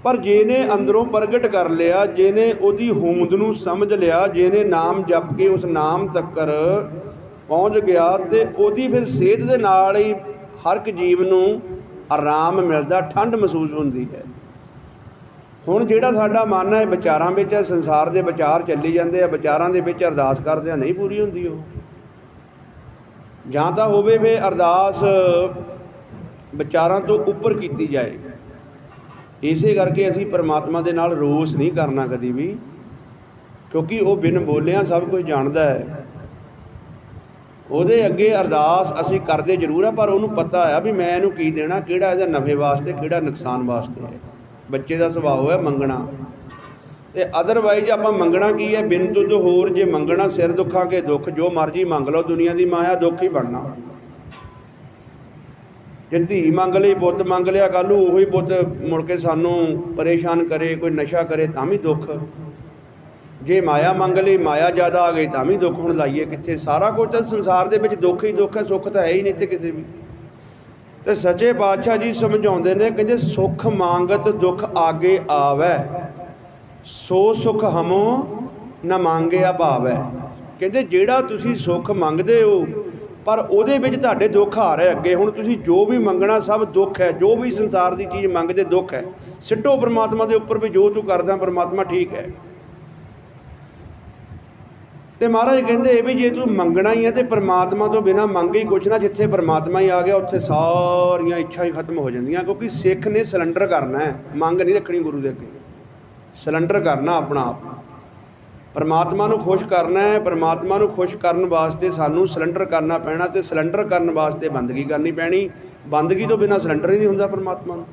ਪਰ ਜਿਹਨੇ ਅੰਦਰੋਂ ਪ੍ਰਗਟ ਕਰ ਲਿਆ, ਜਿਹਨੇ ਉਹਦੀ ਹੋਂਦ ਨੂੰ ਸਮਝ ਲਿਆ, ਜਿਹਨੇ ਨਾਮ ਜਪ ਕੇ ਉਸ ਨਾਮ ਤੱਕਰ ਪਹੁੰਚ ਗਿਆ ਤੇ ਉਹਦੀ ਫਿਰ ਸਿਹਤ ਦੇ ਨਾਲ ਹੀ ਹਰ ਇੱਕ ਜੀਵ ਨੂੰ ਆਰਾਮ ਮਿਲਦਾ ਠੰਡ ਮਹਿਸੂਸ ਹੁੰਦੀ ਹੈ। ਹੁਣ ਜਿਹੜਾ ਸਾਡਾ ਮਨ ਹੈ, ਵਿਚਾਰਾਂ ਵਿੱਚ, ਸੰਸਾਰ ਦੇ ਵਿਚਾਰ ਚੱਲੀ ਜਾਂਦੇ ਆ, ਵਿਚਾਰਾਂ ਦੇ ਵਿੱਚ ਅਰਦਾਸ ਕਰਦੇ ਆ, ਨਹੀਂ ਪੂਰੀ ਹੁੰਦੀ ਉਹ। ਜਾਂ ਤਾਂ ਹੋਵੇ ਵੇ ਅਰਦਾਸ ਵਿਚਾਰਾਂ ਤੋਂ ਉੱਪਰ ਕੀਤੀ ਜਾਏ। ਇਸੇ ਕਰਕੇ ਅਸੀਂ ਪਰਮਾਤਮਾ ਦੇ ਨਾਲ ਰੋਸ ਨਹੀਂ ਕਰਨਾ ਕਦੀ ਵੀ, ਕਿਉਂਕਿ ਉਹ ਬਿਨ ਬੋਲਿਆਂ ਸਭ ਕੁਝ ਜਾਣਦਾ ਹੈ। ਉਹਦੇ ਅੱਗੇ ਅਰਦਾਸ ਅਸੀਂ ਕਰਦੇ ਜ਼ਰੂਰ ਆ, ਪਰ ਉਹਨੂੰ ਪਤਾ ਆ ਵੀ ਮੈਂ ਇਹਨੂੰ ਕੀ ਦੇਣਾ, ਕਿਹੜਾ ਇਹਦਾ ਨਫੇ ਵਾਸਤੇ, ਕਿਹੜਾ ਨੁਕਸਾਨ ਵਾਸਤੇ ਹੈ। ਬੱਚੇ ਦਾ ਸੁਭਾਅ ਹੈ ਮੰਗਣਾ। ਤੇ ਅਦਰਵਾਈਜ਼ ਆਪਾਂ ਮੰਗਣਾ ਕੀ ਹੈ? ਬਿਨ ਤੁਧ ਹੋਰ ਜੇ ਮੰਗਣਾ, ਸਿਰ ਦੁੱਖਾਂ ਕੇ ਦੁੱਖ, ਜੋ ਮਰਜ਼ੀ ਮੰਗ ਲਓ, ਦੁਨੀਆ ਦੀ ਮਾਇਆ ਦੁੱਖ ਹੀ ਬਣਨਾ। ਜੇ ਧੀ ਮੰਗ ਲਈ, ਪੁੱਤ ਮੰਗ ਲਿਆ ਕੱਲੂ ਉਹੀ ਪੁੱਤ ਮੁੜ ਕੇ ਸਾਨੂੰ ਪਰੇਸ਼ਾਨ ਕਰੇ, ਕੋਈ ਨਸ਼ਾ ਕਰੇ, ਤਾਂ ਵੀ ਦੁੱਖ। ਜੇ ਮਾਇਆ ਮੰਗ ਲਈ, ਮਾਇਆ ਜ਼ਿਆਦਾ ਆ ਗਈ, ਤਾਂ ਵੀ ਦੁੱਖ ਹੁਣ ਲਾਈਏ ਕਿੱਥੇ? ਸਾਰਾ ਕੁਝ ਤਾਂ ਸੰਸਾਰ ਦੇ ਵਿੱਚ ਦੁੱਖ ਹੀ ਦੁੱਖ ਹੈ, ਸੁੱਖ ਤਾਂ ਹੈ ਹੀ ਨਹੀਂ ਇੱਥੇ ਕਿਸੇ ਵੀ। ਤੇ ਸੱਚੇ ਬਾਦਸ਼ਾਹ ਜੀ ਸਮਝਾਉਂਦੇ ਨੇ ਕਹਿੰਦੇ, ਸੁਖ ਮੰਗਤ ਦੁੱਖ ਆਗੇ ਆਵੈ। ਸੋ ਸੁਖ ਹਮੋ ਨਾ ਮੰਗਿਆ ਭਾਵੈ ਕਹਿੰਦੇ, ਜਿਹੜਾ ਤੁਸੀਂ ਸੁੱਖ ਮੰਗਦੇ ਹੋ, ਪਰ ਉਹਦੇ ਵਿੱਚ ਤੁਹਾਡੇ ਦੁੱਖ ਆ ਰਹੇ ਅੱਗੇ। ਹੁਣ ਤੁਸੀਂ ਜੋ ਵੀ ਮੰਗਣਾ, ਸਭ ਦੁੱਖ ਹੈ। ਜੋ ਵੀ ਸੰਸਾਰ ਦੀ ਚੀਜ਼ ਮੰਗਦੇ, ਦੁੱਖ ਹੈ। ਸਿੱਟੋ ਪਰਮਾਤਮਾ ਦੇ ਉੱਪਰ ਵੀ ਜੋ ਤੂੰ ਕਰਦਾ, ਪਰਮਾਤਮਾ ਠੀਕ ਹੈ। ਤੇ ਮਹਾਰਾਜ ਕਹਿੰਦੇ ਵੀ ਜੇ ਤੂੰ ਮੰਗਣਾ ਹੀ ਹੈ ਤੇ ਪ੍ਰਮਾਤਮਾ ਤੋਂ ਬਿਨਾ ਮੰਗ ਹੀ ਕੁਛ ਨਾ, ਜਿੱਥੇ ਪ੍ਰਮਾਤਮਾ ਹੀ ਆ ਗਿਆ, ਉੱਥੇ ਸਾਰੀਆਂ ਇੱਛਾ ਹੀ ਖਤਮ ਹੋ ਜਾਂਦੀਆਂ, ਕਿਉਂਕਿ ਸਿੱਖ ਨੇ ਸਿਲੰਡਰ ਕਰਨਾ ਹੈ, ਮੰਗ ਨਹੀਂ ਰੱਖਣੀ ਗੁਰੂ ਦੇ ਅੱਗੇ। ਸਿਲੰਡਰ ਕਰਨਾ ਆਪਣਾ ਆਪ। ਪਰਮਾਤਮਾ ਨੂੰ ਖੁਸ਼ ਕਰਨਾ ਹੈ, ਪਰਮਾਤਮਾ ਨੂੰ ਖੁਸ਼ ਕਰਨ ਵਾਸਤੇ ਸਾਨੂੰ ਸਿਲੰਡਰ ਕਰਨਾ ਪੈਣਾ ਤੇ ਸਿਲੰਡਰ ਕਰਨ ਵਾਸਤੇ ਬੰਦਗੀ ਕਰਨੀ ਪੈਣੀ। ਬੰਦਗੀ ਤੋਂ ਬਿਨਾ ਸਿਲੰਡਰ ਹੀ ਨਹੀਂ ਹੁੰਦਾ ਪਰਮਾਤਮਾ ਨੂੰ।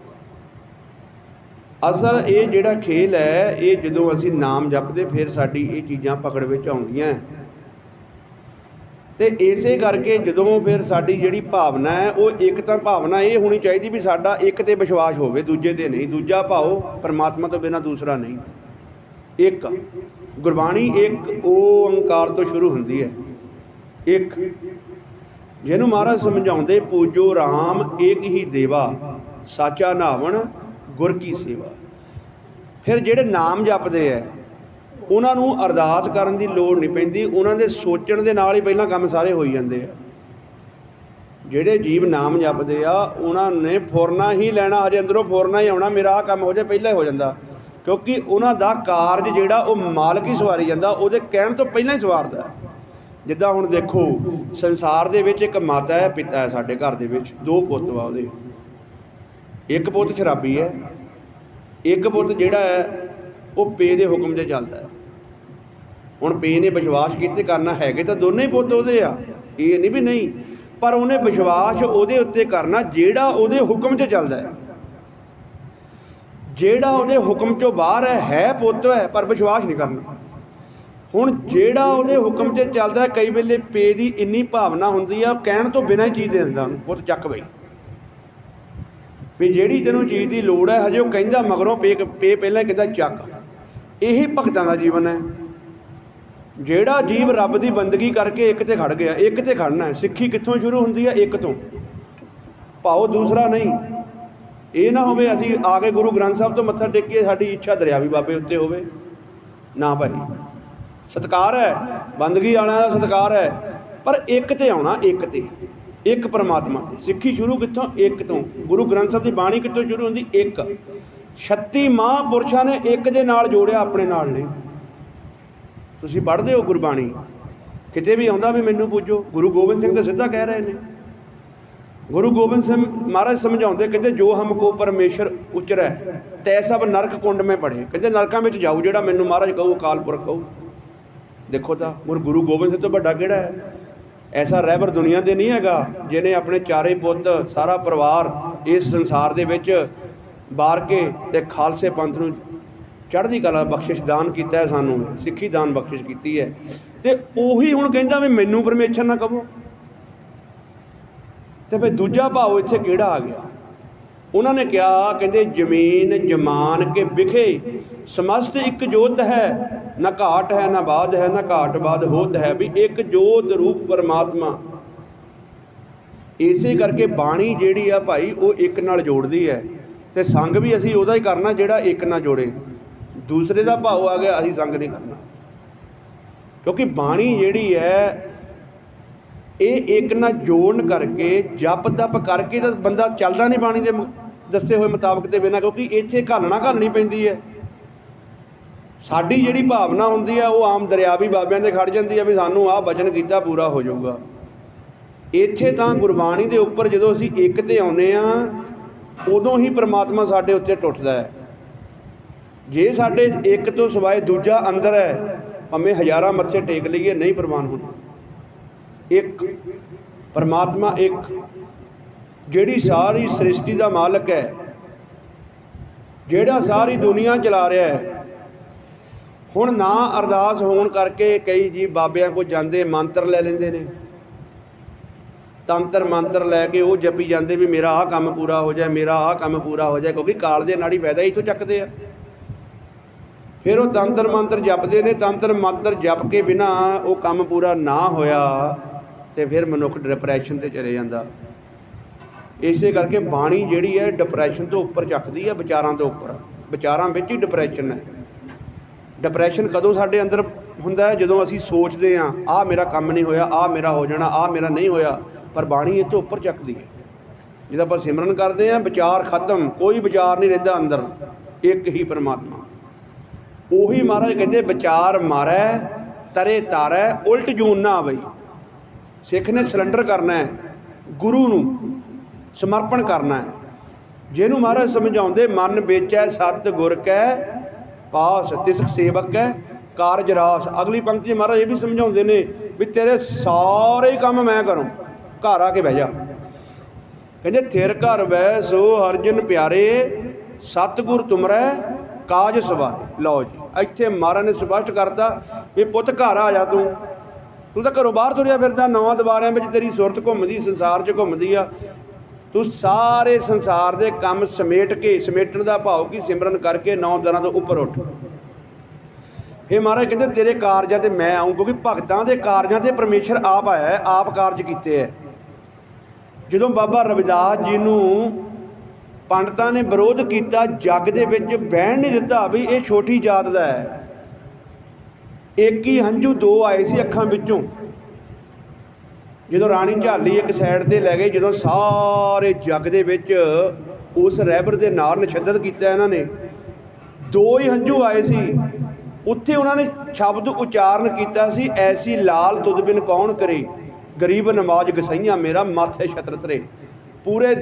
ਅਸਲ ਇਹ ਜਿਹੜਾ ਖੇਲ ਹੈ, ਇਹ ਜਦੋਂ ਅਸੀਂ ਨਾਮ ਜਪਦੇ, ਫਿਰ ਸਾਡੀ ਇਹ ਚੀਜ਼ਾਂ ਪਕੜ ਵਿੱਚ ਆਉਂਦੀਆਂ ਤੇ ਇਸੇ ਕਰਕੇ ਜਦੋਂ ਫਿਰ ਸਾਡੀ ਜਿਹੜੀ ਭਾਵਨਾ ਹੈ, ਉਹ ਇੱਕ ਤਾਂ ਭਾਵਨਾ ਇਹ ਹੋਣੀ ਚਾਹੀਦੀ ਵੀ ਸਾਡਾ ਇੱਕ ਤੇ ਵਿਸ਼ਵਾਸ ਹੋਵੇ, ਦੂਜੇ ਤੇ ਨਹੀਂ। ਦੂਜਾ ਭਾਉ ਪਰਮਾਤਮਾ ਤੋਂ ਬਿਨਾ ਦੂਸਰਾ ਨਹੀਂ। ਇੱਕ, ਗੁਰਬਾਣੀ ਇੱਕ ਓੰਕਾਰ ਤੋਂ ਸ਼ੁਰੂ ਹੁੰਦੀ ਹੈ। ਇੱਕ, ਜਿਹਨੂੰ ਮਹਾਰਾਜ ਸਮਝਾਉਂਦੇ, ਪੂਜੋ RAM ਇੱਕ ਹੀ ਦੇਵਾ, ਸਾਚਾ ਨਾਵਣ ਗੁਰ ਕੀ ਸੇਵਾ। ਫਿਰ ਜਿਹੜੇ ਨਾਮ ਜਪਦੇ ਐ, ਉਹਨਾਂ ਨੂੰ ਅਰਦਾਸ ਕਰਨ ਦੀ ਲੋੜ ਨਹੀਂ ਪੈਂਦੀ, ਉਹਨਾਂ ਦੇ ਸੋਚਣ ਦੇ ਨਾਲ ਹੀ ਪਹਿਲਾਂ ਕੰਮ ਸਾਰੇ ਹੋਈ ਜਾਂਦੇ ਆ ਜਿਹੜੇ ਜੀਵ ਨਾਮ ਜਪਦੇ ਆ, ਉਹਨਾਂ ਨੇ ਫੁਰਨਾ ਹੀ ਲੈਣਾ, ਹਜੇ ਅੰਦਰੋਂ ਫੁਰਨਾ ਹੀ ਆਉਣਾ, ਮੇਰਾ ਆ ਕੰਮ ਹੋ ਜਾਏ, ਪਹਿਲਾਂ ਹੀ ਹੋ ਜਾਂਦਾ। ਕਿਉਂਕਿ ਉਹਨਾਂ ਦਾ ਕਾਰਜ ਜਿਹੜਾ, ਉਹ ਮਾਲਕ ਹੀ ਸਵਾਰੀ ਜਾਂਦਾ, ਉਹਦੇ ਕਹਿਣ ਤੋਂ ਪਹਿਲਾਂ ਹੀ ਸਵਾਰਦਾ। ਜਿੱਦਾਂ ਹੁਣ ਦੇਖੋ, ਸੰਸਾਰ ਦੇ ਵਿੱਚ ਇੱਕ ਮਾਤਾ ਹੈ, ਪਿਤਾ ਹੈ ਸਾਡੇ ਘਰ ਦੇ ਵਿੱਚ, ਦੋ ਪੁੱਤ ਆ ਉਹਦੇ। ਇੱਕ ਪੁੱਤ ਸ਼ਰਾਬੀ ਹੈ, ਇੱਕ ਪੁੱਤ ਜਿਹੜਾ ਹੈ, ਉਹ ਪੇ ਦੇ ਹੁਕਮ ਤੇ ਚੱਲਦਾ ਹੈ। ਹੁਣ ਪੇ ਨੇ ਵਿਸ਼ਵਾਸ ਕੀਤੇ ਕਰਨਾ ਹੈਗੇ ਤਾਂ ਦੋਨੇ ਹੀ ਪੁੱਤ ਉਹਦੇ ਆ, ਇਹ ਨਹੀਂ ਵੀ ਨਹੀਂ, ਪਰ ਉਹਨੇ ਵਿਸ਼ਵਾਸ ਉਹਦੇ ਉੱਤੇ ਕਰਨਾ ਜਿਹੜਾ ਉਹਦੇ ਹੁਕਮ 'ਚ ਚੱਲਦਾ ਹੈ। ਜਿਹੜਾ ਉਹਦੇ ਹੁਕਮ 'ਚੋਂ ਬਾਹਰ ਹੈ ਹੈ ਪੁੱਤ ਹੈ, ਪਰ ਵਿਸ਼ਵਾਸ ਨਹੀਂ ਕਰਨਾ। ਹੁਣ ਜਿਹੜਾ ਉਹਦੇ ਹੁਕਮ 'ਚ ਚੱਲਦਾ ਕਈ ਵੇਲੇ ਪੇ ਦੀ ਇੰਨੀ ਭਾਵਨਾ ਹੁੰਦੀ ਆ, ਉਹ ਕਹਿਣ ਤੋਂ ਬਿਨਾਂ ਹੀ ਚੀਜ਼ ਦੇ ਦਿੰਦਾ ਉਹਨੂੰ, ਪੁੱਤ ਚੱਕ ਬਈ। ਵੀ ਜਿਹੜੀ ਤੈਨੂੰ ਚੀਜ਼ ਦੀ ਲੋੜ ਹੈ, ਹਜੇ ਉਹ ਕਹਿੰਦਾ ਮਗਰੋਂ ਪੇ ਪੇ ਪਹਿਲਾਂ ਕਹਿੰਦਾ ਚੱਕ। ਇਹੀ ਭਗਤਾਂ ਦਾ ਜੀਵਨ ਹੈ। ਜਿਹੜਾ ਜੀਵ ਰੱਬ ਦੀ ਬੰਦਗੀ ਕਰਕੇ ਇੱਕ ਤੇ ਖੜ ਗਿਆ, ਇੱਕ ਤੇ ਖੜਨਾ ਹੈ। ਸਿੱਖੀ ਕਿੱਥੋਂ ਸ਼ੁਰੂ ਹੁੰਦੀ ਹੈ? ਇੱਕ ਤੋਂ। ਭਾਉ ਦੂਸਰਾ ਨਹੀਂ। ਇਹ ਨਾ ਹੋਵੇ ਅਸੀਂ ਆ ਕੇ ਗੁਰੂ ਗ੍ਰੰਥ ਸਾਹਿਬ ਤੋਂ ਮੱਥਾ ਟੇਕੀਏ ਸਾਡੀ ਇੱਛਾ ਦਰਿਆ ਵੀ ਬਾਬੇ ਉੱਤੇ ਹੋਵੇ। ਨਾ ਭਾਈ। ਸਤਕਾਰ ਹੈ। ਬੰਦਗੀ ਵਾਲਿਆਂ ਦਾ ਸਤਕਾਰ ਹੈ। ਪਰ ਇੱਕ ਤੇ ਆਉਣਾ, ਇੱਕ ਤੇ। ਇੱਕ ਪਰਮਾਤਮਾ ਤੇ। ਸਿੱਖੀ ਸ਼ੁਰੂ ਕਿੱਥੋਂ? ਇੱਕ ਤੋਂ। ਗੁਰੂ ਗ੍ਰੰਥ ਸਾਹਿਬ ਦੀ ਬਾਣੀ ਕਿੱਥੋਂ ਸ਼ੁਰੂ ਹੁੰਦੀ? ਇੱਕ। 36 ਮਹਾਂਪੁਰਸ਼ਾਂ ਨੇ ਇੱਕ ਦੇ ਨਾਲ ਜੋੜਿਆ, ਆਪਣੇ ਨਾਲ ਨੇ। ਤੁਸੀਂ ਪੜ੍ਹਦੇ ਹੋ ਗੁਰਬਾਣੀ। ਕਿਤੇ ਵੀ ਆਉਂਦਾ ਵੀ ਮੈਨੂੰ ਪੁੱਛੋ ਗੁਰੂ ਗੋਬਿੰਦ ਸਿੰਘ ਤਾਂ ਸਿੱਧਾ ਕਹਿ ਰਹੇ ਨੇ। ਗੁਰੂ ਗੋਬਿੰਦ ਸਿੰਘ ਮਹਾਰਾਜ ਸਮਝਾਉਂਦੇ, ਕਹਿੰਦੇ, ਜੋ ਹਮ ਕੋ ਪਰਮੇਸ਼ਰ ਉਚਰੈ, ਤੈ ਸਭ ਨਰਕ ਕੁੰਡ ਮੇ ਪੜੇ ਕਹਿੰਦੇ, ਨਰਕਾਂ ਵਿੱਚ ਜਾਊ ਜਿਹੜਾ ਮੈਨੂੰ ਮਹਾਰਾਜ ਕਹੂ, ਅਕਾਲ ਪੁਰਖ ਕਹੂ। ਦੇਖੋ ਤਾਂ ਗੁਰ ਗੁਰੂ ਗੋਬਿੰਦ ਸਿੰਘ ਤੋਂ ਵੱਡਾ ਕਿਹੜਾ ਹੈ? ਐਸਾ ਰਹਿਬਰ ਦੁਨੀਆ ਤੇ ਨਹੀਂ ਹੈਗਾ ਜਿਹਨੇ ਆਪਣੇ ਚਾਰੇ ਪੁੱਤ, ਸਾਰਾ ਪਰਿਵਾਰ ਇਸ ਸੰਸਾਰ ਦੇ ਵਿੱਚ ਬਾਰ ਕੇ ਤੇ ਖਾਲਸੇ ਪੰਥ ਨੂੰ ਚੜ੍ਹਦੀ ਕਲਾ ਬਖਸ਼ਿਸ਼ ਦਾਨ ਕੀਤਾ ਹੈ ਸਾਨੂੰ, ਸਿੱਖੀ ਦਾਨ ਬਖਸ਼ਿਸ਼ ਕੀਤੀ ਹੈ। ਤੇ ਉਹੀ ਹੁਣ ਕਹਿੰਦਾ ਵੀ ਮੈਨੂੰ ਪਰਮੇਸ਼ਰ ਨਾ ਕਹੋ। ਤੇ ਫਿਰ ਦੂਜਾ ਭਾਵ ਇੱਥੇ ਕਿਹੜਾ ਆ ਗਿਆ? ਉਹਨਾਂ ਨੇ ਕਿਹਾ, ਕਹਿੰਦੇ ਜ਼ਮੀਨ ਜਮਾਨ ਕੇ ਵਿਖੇ, ਸਮਸਤ ਇੱਕ ਜੋਤ ਹੈ ਨਾ ਘਾਟ ਹੈ, ਨਾ ਬਾਦ ਹੈ, ਨਾ ਘਾਟ ਬਾਦ ਹੋਤ ਹੈ। ਵੀ ਇੱਕ ਜੋਤ ਰੂਪ ਪਰਮਾਤਮਾ। ਇਸੇ ਕਰਕੇ ਬਾਣੀ ਜਿਹੜੀ ਆ ਭਾਈ, ਉਹ ਇੱਕ ਨਾਲ ਜੋੜਦੀ ਹੈ। ਤੇ ਸੰਗ ਵੀ ਅਸੀਂ ਉਹਦਾ ਹੀ ਕਰਨਾ ਜਿਹੜਾ ਇੱਕ ਨਾਲ ਜੋੜੇ। ਦੂਸਰੇ ਦਾ ਭਾਵ ਆ ਗਿਆ, ਅਸੀਂ ਸੰਗ ਨਹੀਂ ਕਰਨਾ। ਕਿਉਂਕਿ ਬਾਣੀ ਜਿਹੜੀ ਹੈ, ਇਹ ਇੱਕ ਨਾਲ ਜੋੜਨ ਕਰਕੇ, ਜਪ ਤਪ ਕਰਕੇ ਤਾਂ ਬੰਦਾ ਚੱਲਦਾ ਨਹੀਂ ਬਾਣੀ ਦੇ ਦੱਸੇ ਹੋਏ ਮੁਤਾਬਕ ਦੇ ਬਿਨਾਂ, ਕਿਉਂਕਿ ਇੱਥੇ ਘਾਲਣਾ ਘਾਲਣੀ ਪੈਂਦੀ ਹੈ। ਸਾਡੀ ਜਿਹੜੀ ਭਾਵਨਾ ਹੁੰਦੀ ਹੈ ਉਹ ਆਮ ਦਰਿਆਵੀ ਬਾਬਿਆਂ ਦੇ ਖੜ ਜਾਂਦੀ ਹੈ ਵੀ ਸਾਨੂੰ ਆਹ ਵਚਨ ਕੀਤਾ ਪੂਰਾ ਹੋ ਜਾਊਗਾ। ਇੱਥੇ ਤਾਂ ਗੁਰਬਾਣੀ ਦੇ ਉੱਪਰ ਜਦੋਂ ਅਸੀਂ ਇੱਕ ਤੇ ਆਉਨੇ ਆ, ਉਦੋਂ ਹੀ ਪ੍ਰਮਾਤਮਾ ਸਾਡੇ ਉੱਤੇ ਟੁੱਟਦਾ ਹੈ। ਜੇ ਸਾਡੇ ਇੱਕ ਤੋਂ ਸਿਵਾਏ ਦੂਜਾ ਅੰਦਰ ਹੈ, ਭਾਵੇਂ ਹਜ਼ਾਰਾਂ ਮੱਥੇ ਟੇਕ ਲਈਏ, ਨਹੀਂ ਪ੍ਰਮਾਨ ਹੋਣਾ। ਇੱਕ ਪਰਮਾਤਮਾ, ਇੱਕ ਜਿਹੜੀ ਸਾਰੀ ਸ੍ਰਿਸ਼ਟੀ ਦਾ ਮਾਲਕ ਹੈ, ਜਿਹੜਾ ਸਾਰੀ ਦੁਨੀਆ ਚਲਾ ਰਿਹਾ ਹੈ ਹੁਣ ਨਾ ਅਰਦਾਸ ਹੋਣ ਕਰਕੇ ਕਈ ਜੀ ਬਾਬਿਆਂ ਕੋਲ ਜਾਂਦੇ, ਮੰਤਰ ਲੈ ਲੈਂਦੇ ਨੇ। ਤੰਤਰ ਮੰਤਰ ਲੈ ਕੇ ਉਹ ਜਪੀ ਜਾਂਦੇ ਵੀ ਮੇਰਾ ਆਹ ਕੰਮ ਪੂਰਾ ਹੋ ਜਾਏ, ਮੇਰਾ ਆਹ ਕੰਮ ਪੂਰਾ ਹੋ ਜਾਏ, ਕਿਉਂਕਿ ਕਾਲ ਦੇ ਨਾੜੀ ਹੀ ਤੋਂ ਚੱਕਦੇ ਆ। ਫਿਰ ਉਹ ਤੰਤਰ ਮੰਤਰ ਜਪਦੇ ਨੇ, ਤੰਤਰ ਮੰਤਰ ਜਪ ਕੇ ਬਿਨਾ ਉਹ ਕੰਮ ਪੂਰਾ ਨਾ ਹੋਇਆ ਤੇ ਫਿਰ ਮਨੁੱਖ ਡਿਪਰੈਸ਼ਨ ਤੇ ਚਲੇ ਜਾਂਦਾ। ਇਸੇ ਕਰਕੇ ਬਾਣੀ ਜਿਹੜੀ ਹੈ ਡਿਪਰੈਸ਼ਨ ਤੋਂ ਉੱਪਰ ਚੱਕਦੀ ਹੈ, ਵਿਚਾਰਾਂ ਤੋਂ ਉੱਪਰ। ਵਿਚਾਰਾਂ ਵਿੱਚ ਹੀ ਡਿਪਰੈਸ਼ਨ ਹੈ। ਡਿਪਰੈਸ਼ਨ ਕਦੋਂ ਸਾਡੇ ਅੰਦਰ ਹੁੰਦਾ ਹੈ? ਜਦੋਂ ਅਸੀਂ ਸੋਚਦੇ ਹਾਂ, ਆਹ ਮੇਰਾ ਕੰਮ ਨਹੀਂ ਹੋਇਆ, ਆਹ ਮੇਰਾ ਹੋ ਜਾਣਾ, ਆਹ ਮੇਰਾ ਨਹੀਂ ਹੋਇਆ, ਪਰ ਬਾਣੀ ਇਹ ਤੋਂ ਉੱਪਰ ਚੱਕਦੀ ਹੈ। ਜਦੋਂ ਆਪਾਂ ਸਿਮਰਨ ਕਰਦੇ ਹਾਂ, ਵਿਚਾਰ ਖਤਮ, ਕੋਈ ਵਿਚਾਰ ਨਹੀਂ ਰਹਿੰਦਾ ਅੰਦਰ, ਇੱਕ ਹੀ ਪਰਮਾਤਮਾ। ਉਹੀ ਮਹਾਰਾਜ ਕਹਿੰਦੇ, ਵਿਚਾਰ ਮਾਰੈ, ਤਰੇ ਤਾਰੈ, ਉਲਟ ਜੂਨ ਨਾ ਆਵੇ ਸਿੱਖ ਨੇ ਸਿਲੰਡਰ ਕਰਨਾ ਹੈ, ਗੁਰੂ ਨੂੰ ਸਮਰਪਣ ਕਰਨਾ ਹੈ। ਜਿਹਨੂੰ ਮਹਾਰਾਜ ਸਮਝਾਉਂਦੇ, ਮਨ ਵੇਚੈ ਸਤ ਗੁਰ ਕੈ ਪਾਸ, ਤਿਸ ਸੇਵਕ ਹੈ, ਕਾਰਜ ਰਾਸ। ਅਗਲੀ ਪੰਕਤੀ ਮਹਾਰਾਜ ਇਹ ਵੀ ਸਮਝਾਉਂਦੇ ਨੇ ਵੀ ਤੇਰੇ ਸਾਰੇ ਕੰਮ ਮੈਂ ਕਰੂੰ। ਘਰ ਆ ਕੇ ਬਹਿ ਜਾ। ਕਹਿੰਦੇ, ਥਿਰ ਘਰ ਬੈ ਸੋ ਹਰਜਨ ਪਿਆਰੇ, ਸਤਿਗੁਰ ਤੁਮਰੈ, ਕਾਜ ਸਵਾਰੇ। ਲਓ ਜੀ, ਇੱਥੇ ਮਹਾਰਾਜ ਨੇ ਸਪਸ਼ਟ ਕਰਤਾ ਵੀ ਪੁੱਤ ਘਰ ਆ ਜਾ ਤੂੰ। ਤੂੰ ਤਾਂ ਘਰੋਂ ਬਾਹਰ ਤੁਰਿਆ ਫਿਰਦਾ, ਨਵਾਂ ਦੁਬਾਰਿਆਂ ਵਿੱਚ ਤੇਰੀ ਸੁਰਤ ਘੁੰਮਦੀ, ਸੰਸਾਰ 'ਚ ਘੁੰਮਦੀ ਆ। ਤੂੰ ਸਾਰੇ ਸੰਸਾਰ ਦੇ ਕੰਮ ਸਮੇਟ ਕੇ, ਸਮੇਟਣ ਦਾ ਭਾਵ ਕੀ? ਸਿਮਰਨ ਕਰਕੇ ਨੌ ਦਰਾਂ ਤੋਂ ਉੱਪਰ ਉੱਠ। ਇਹ ਮਹਾਰਾਜ, ਕਹਿੰਦੇ ਤੇਰੇ ਕਾਰਜਾਂ ਤੇ ਮੈਂ ਆਉਂ ਕਿਉਂਕਿ ਭਗਤਾਂ ਦੇ ਕਾਰਜਾਂ ਤੇ ਪਰਮੇਸ਼ਰ ਆਪ ਆਇਆ ਹੈ, ਆਪ ਕਾਰਜ ਕੀਤੇ ਹੈ। ਜਦੋਂ ਬਾਬਾ ਰਵਿਦਾਸ ਜੀ ਨੂੰ ਪੰਡਤਾਂ ਨੇ ਵਿਰੋਧ ਕੀਤਾ, ਜੱਗ ਦੇ ਵਿੱਚ ਬਹਿਣ ਨਹੀਂ ਦਿੱਤਾ ਵੀ ਇਹ ਛੋਟੀ ਜਾਤ ਦਾ ਹੈ। ਇੱਕ ਹੀ ਹੰਝੂ ਦੋ ਆਏ ਸੀ ਅੱਖਾਂ ਵਿੱਚੋਂ। ਜਦੋਂ ਰਾਣੀ ਝਾਲੀ ਇੱਕ ਸਾਈਡ ਤੇ ਲੈ ਗਏ ਜਦੋਂ ਸਾਰੇ ਜੱਗ ਦੇ ਵਿੱਚ ਉਸ ਰਹਿਬਰ ਦੇ ਨਾਲ ਨਿਸ਼ੱਦਤ ਕੀਤਾ ਇਹਨਾਂ ਨੇ, ਦੋ ਹੀ ਹੰਝੂ ਆਏ ਸੀ। ਉੱਥੇ ਉਹਨਾਂ ਨੇ ਸ਼ਬਦ ਉਚਾਰਨ ਕੀਤਾ ਸੀ, ਐਸੀ ਲਾਲ ਤੁਧ ਬਿਨ ਕੌਣ ਕਰੇ? ਗਰੀਬ ਨਮਾਜ਼ ਗਸਈਆਂ, ਮੇਰਾ ਮਾਥੇ ਛਤਰ ਤਰੇ ਪੂਰੇ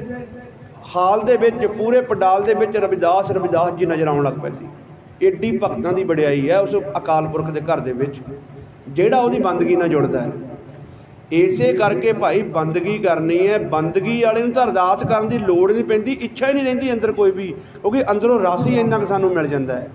ਹਾਲ ਦੇ ਵਿੱਚ, ਪੂਰੇ ਪੰਡਾਲ ਦੇ ਵਿੱਚ ਰਵਿਦਾਸ ਰਵਿਦਾਸ ਜੀ ਨਜ਼ਰ ਆਉਣ ਲੱਗ ਪਏ ਸੀ। ਏਡੀ ਭਗਤਾਂ ਦੀ ਵਡਿਆਈ ਹੈ ਉਸ ਅਕਾਲ ਪੁਰਖ ਦੇ ਘਰ ਦੇ ਵਿੱਚ, ਜਿਹੜਾ ਉਹਦੀ ਬੰਦਗੀ ਨਾਲ ਜੁੜਦਾ ਹੈ। ਇਸੇ ਕਰਕੇ ਭਾਈ ਬੰਦਗੀ ਕਰਨੀ ਹੈ। ਬੰਦਗੀ ਵਾਲੇ ਨੂੰ ਤਾਂ ਅਰਦਾਸ ਕਰਨ ਦੀ ਲੋੜ ਨਹੀਂ ਪੈਂਦੀ, ਇੱਛਾ ਹੀ ਨਹੀਂ ਰਹਿੰਦੀ ਅੰਦਰ ਕੋਈ ਵੀ, ਕਿਉਂਕਿ ਅੰਦਰੋਂ ਰਸ ਹੀ ਇੰਨਾ ਕੁ ਸਾਨੂੰ ਮਿਲ ਜਾਂਦਾ ਹੈ।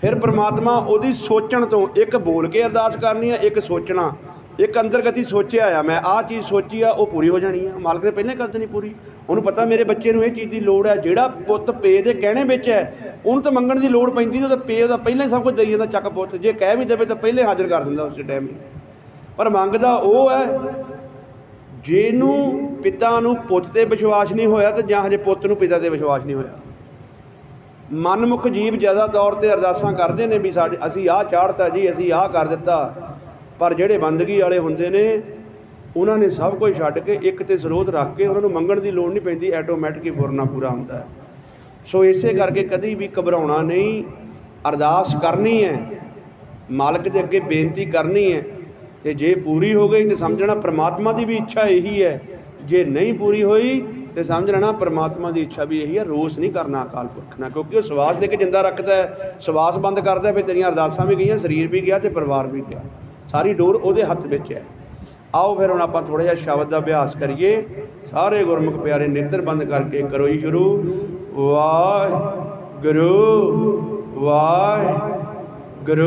ਫਿਰ ਪ੍ਰਮਾਤਮਾ ਉਹਦੀ ਸੋਚਣ ਤੋਂ ਇੱਕ ਬੋਲ ਕੇ ਅਰਦਾਸ ਕਰਨੀ ਹੈ, ਇੱਕ ਸੋਚਣਾ। ਇੱਕ ਅੰਦਰਗਤੀ ਸੋਚਿਆ ਆ ਮੈਂ, ਆਹ ਚੀਜ਼ ਸੋਚੀ ਆ, ਉਹ ਪੂਰੀ ਹੋ ਜਾਣੀ ਆ। ਮਾਲਕ ਨੇ ਪਹਿਲਾਂ ਕਰ ਦੇਣੀ ਪੂਰੀ। ਉਹਨੂੰ ਪਤਾ ਮੇਰੇ ਬੱਚੇ ਨੂੰ ਇਹ ਚੀਜ਼ ਦੀ ਲੋੜ ਹੈ, ਜਿਹੜਾ ਪੁੱਤ ਪੇ ਦੇ ਕਹਿਣੇ ਵਿੱਚ ਹੈ, ਉਹਨੂੰ ਤਾਂ ਮੰਗਣ ਦੀ ਲੋੜ ਪੈਂਦੀ ਨਹੀਂ ਉਹਦਾ ਪੇ ਉਹਦਾ ਪਹਿਲਾਂ ਹੀ ਸਭ ਕੁਝ ਦੇਈ ਜਾਂਦਾ ਚੱਕ ਪੁੱਤ। ਜੇ ਕਹਿ ਵੀ ਦੇਵੇ ਤਾਂ ਪਹਿਲੇ ਹਾਜ਼ਰ ਕਰ ਦਿੰਦਾ ਉਸੇ ਟਾਈਮ ਹੀ। ਪਰ ਮੰਗਦਾ ਉਹ ਹੈ, ਜਿਹਨੂੰ ਪਿਤਾ ਨੂੰ ਪੁੱਤ ਤੇ ਵਿਸ਼ਵਾਸ ਨਹੀਂ ਹੋਇਆ ਤੇ ਜਾਂ ਹਜੇ ਪੁੱਤ ਨੂੰ ਪਿਤਾ ਤੇ ਵਿਸ਼ਵਾਸ ਨਹੀਂ ਹੋਇਆ। ਮਨਮੁਖ ਜੀਵ ਜ਼ਿਆਦਾ ਤੌਰ ਤੇ ਅਰਦਾਸਾਂ ਕਰਦੇ ਨੇ ਵੀ ਸਾਡੇ ਅਸੀਂ ਆਹ ਚਾੜਤਾ ਜੀ, ਅਸੀਂ ਆਹ ਕਰ ਦਿੱਤਾ। ਪਰ ਜਿਹੜੇ ਬੰਦਗੀ ਵਾਲੇ ਹੁੰਦੇ ਨੇ, ਉਹਨਾਂ ਨੇ ਸਭ ਕੁਝ ਛੱਡ ਕੇ ਇੱਕ ਤੇ ਸਰੋਤ ਰੱਖ ਕੇ ਉਹਨਾਂ ਨੂੰ ਮੰਗਣ ਦੀ ਲੋੜ ਨਹੀਂ ਪੈਂਦੀ ਆਟੋਮੈਟਿਕ ਹੀ ਫੁਰਨਾ ਪੂਰਾ ਹੁੰਦਾ ਹੈ। ਸੋ ਇਸੇ ਕਰਕੇ ਕਦੀ ਵੀ ਘਬਰਾਉਣਾ ਨਹੀਂ, ਅਰਦਾਸ ਕਰਨੀ ਹੈ, ਮਾਲਕ ਦੇ ਅੱਗੇ ਬੇਨਤੀ ਕਰਨੀ ਹੈ। ਤੇ ਜੇ ਪੂਰੀ ਹੋ ਗਈ ਤੇ ਸਮਝਣਾ ਪ੍ਰਮਾਤਮਾ ਦੀ ਵੀ ਇੱਛਾ ਇਹੀ ਹੈ। ਜੇ ਨਹੀਂ ਪੂਰੀ ਹੋਈ ਤੇ ਸਮਝ ਲੈਣਾ ਪ੍ਰਮਾਤਮਾ ਦੀ ਇੱਛਾ ਵੀ ਇਹੀ ਹੈ। ਰੋਸ ਨਹੀਂ ਕਰਨਾ ਅਕਾਲ ਪੁਰਖ ਨਾਲ ਕਿਉਂਕਿ ਉਹ ਸਵਾਸ ਦੇ ਕੇ ਜਿੰਦਾ ਰੱਖਦਾ ਹੈ ਸਵਾਸ ਬੰਦ ਕਰਦਾ ਹੈ, ਫਿਰ ਤੇਰੀਆਂ ਅਰਦਾਸਾਂ ਵੀ ਗਈਆਂ ਸਰੀਰ ਵੀ ਗਿਆ ਤੇ ਪਰਿਵਾਰ ਵੀ ਗਿਆ। ਸਾਰੀ ਡੋਰ ਉਹਦੇ ਹੱਥ ਵਿੱਚ ਹੈ। ਆਓ ਫਿਰ ਹੁਣ ਆਪਾਂ ਥੋੜਾ ਜਿਹਾ ਸ਼ਬਦ ਦਾ ਅਭਿਆਸ ਕਰੀਏ। ਸਾਰੇ ਗੁਰਮੁਖ ਪਿਆਰੇ ਨੇਤਰ ਬੰਦ ਕਰਕੇ ਕਰੋ ਜੀ ਸ਼ੁਰੂ। ਵਾਹਿਗੁਰੂ ਵਾਹਿਗੁਰੂ।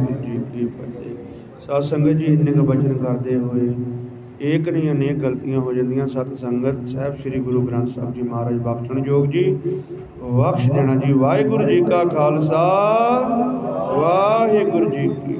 ਸਾਧ ਸੰਗਤ ਜੀ ਇੰਨੇ ਕੁ ਬਚਨ ਕਰਦੇ ਹੋਏ ਏਕ ਨਹੀਂ ਅਨੇਕ ਗਲਤੀਆਂ ਹੋ ਜਾਂਦੀਆਂ, ਸਤ ਸੰਗਤ ਸਾਹਿਬ ਸ੍ਰੀ ਗੁਰੂ ਗ੍ਰੰਥ ਸਾਹਿਬ ਜੀ ਮਹਾਰਾਜ ਬਖਸ਼ਣ ਜੋਗ ਜੀ, ਬਖਸ਼ ਦੇਣਾ ਜੀ। ਵਾਹਿਗੁਰੂ ਜੀ ਕਾ ਖਾਲਸਾ, ਵਾਹਿਗੁਰੂ ਜੀ ਕੀ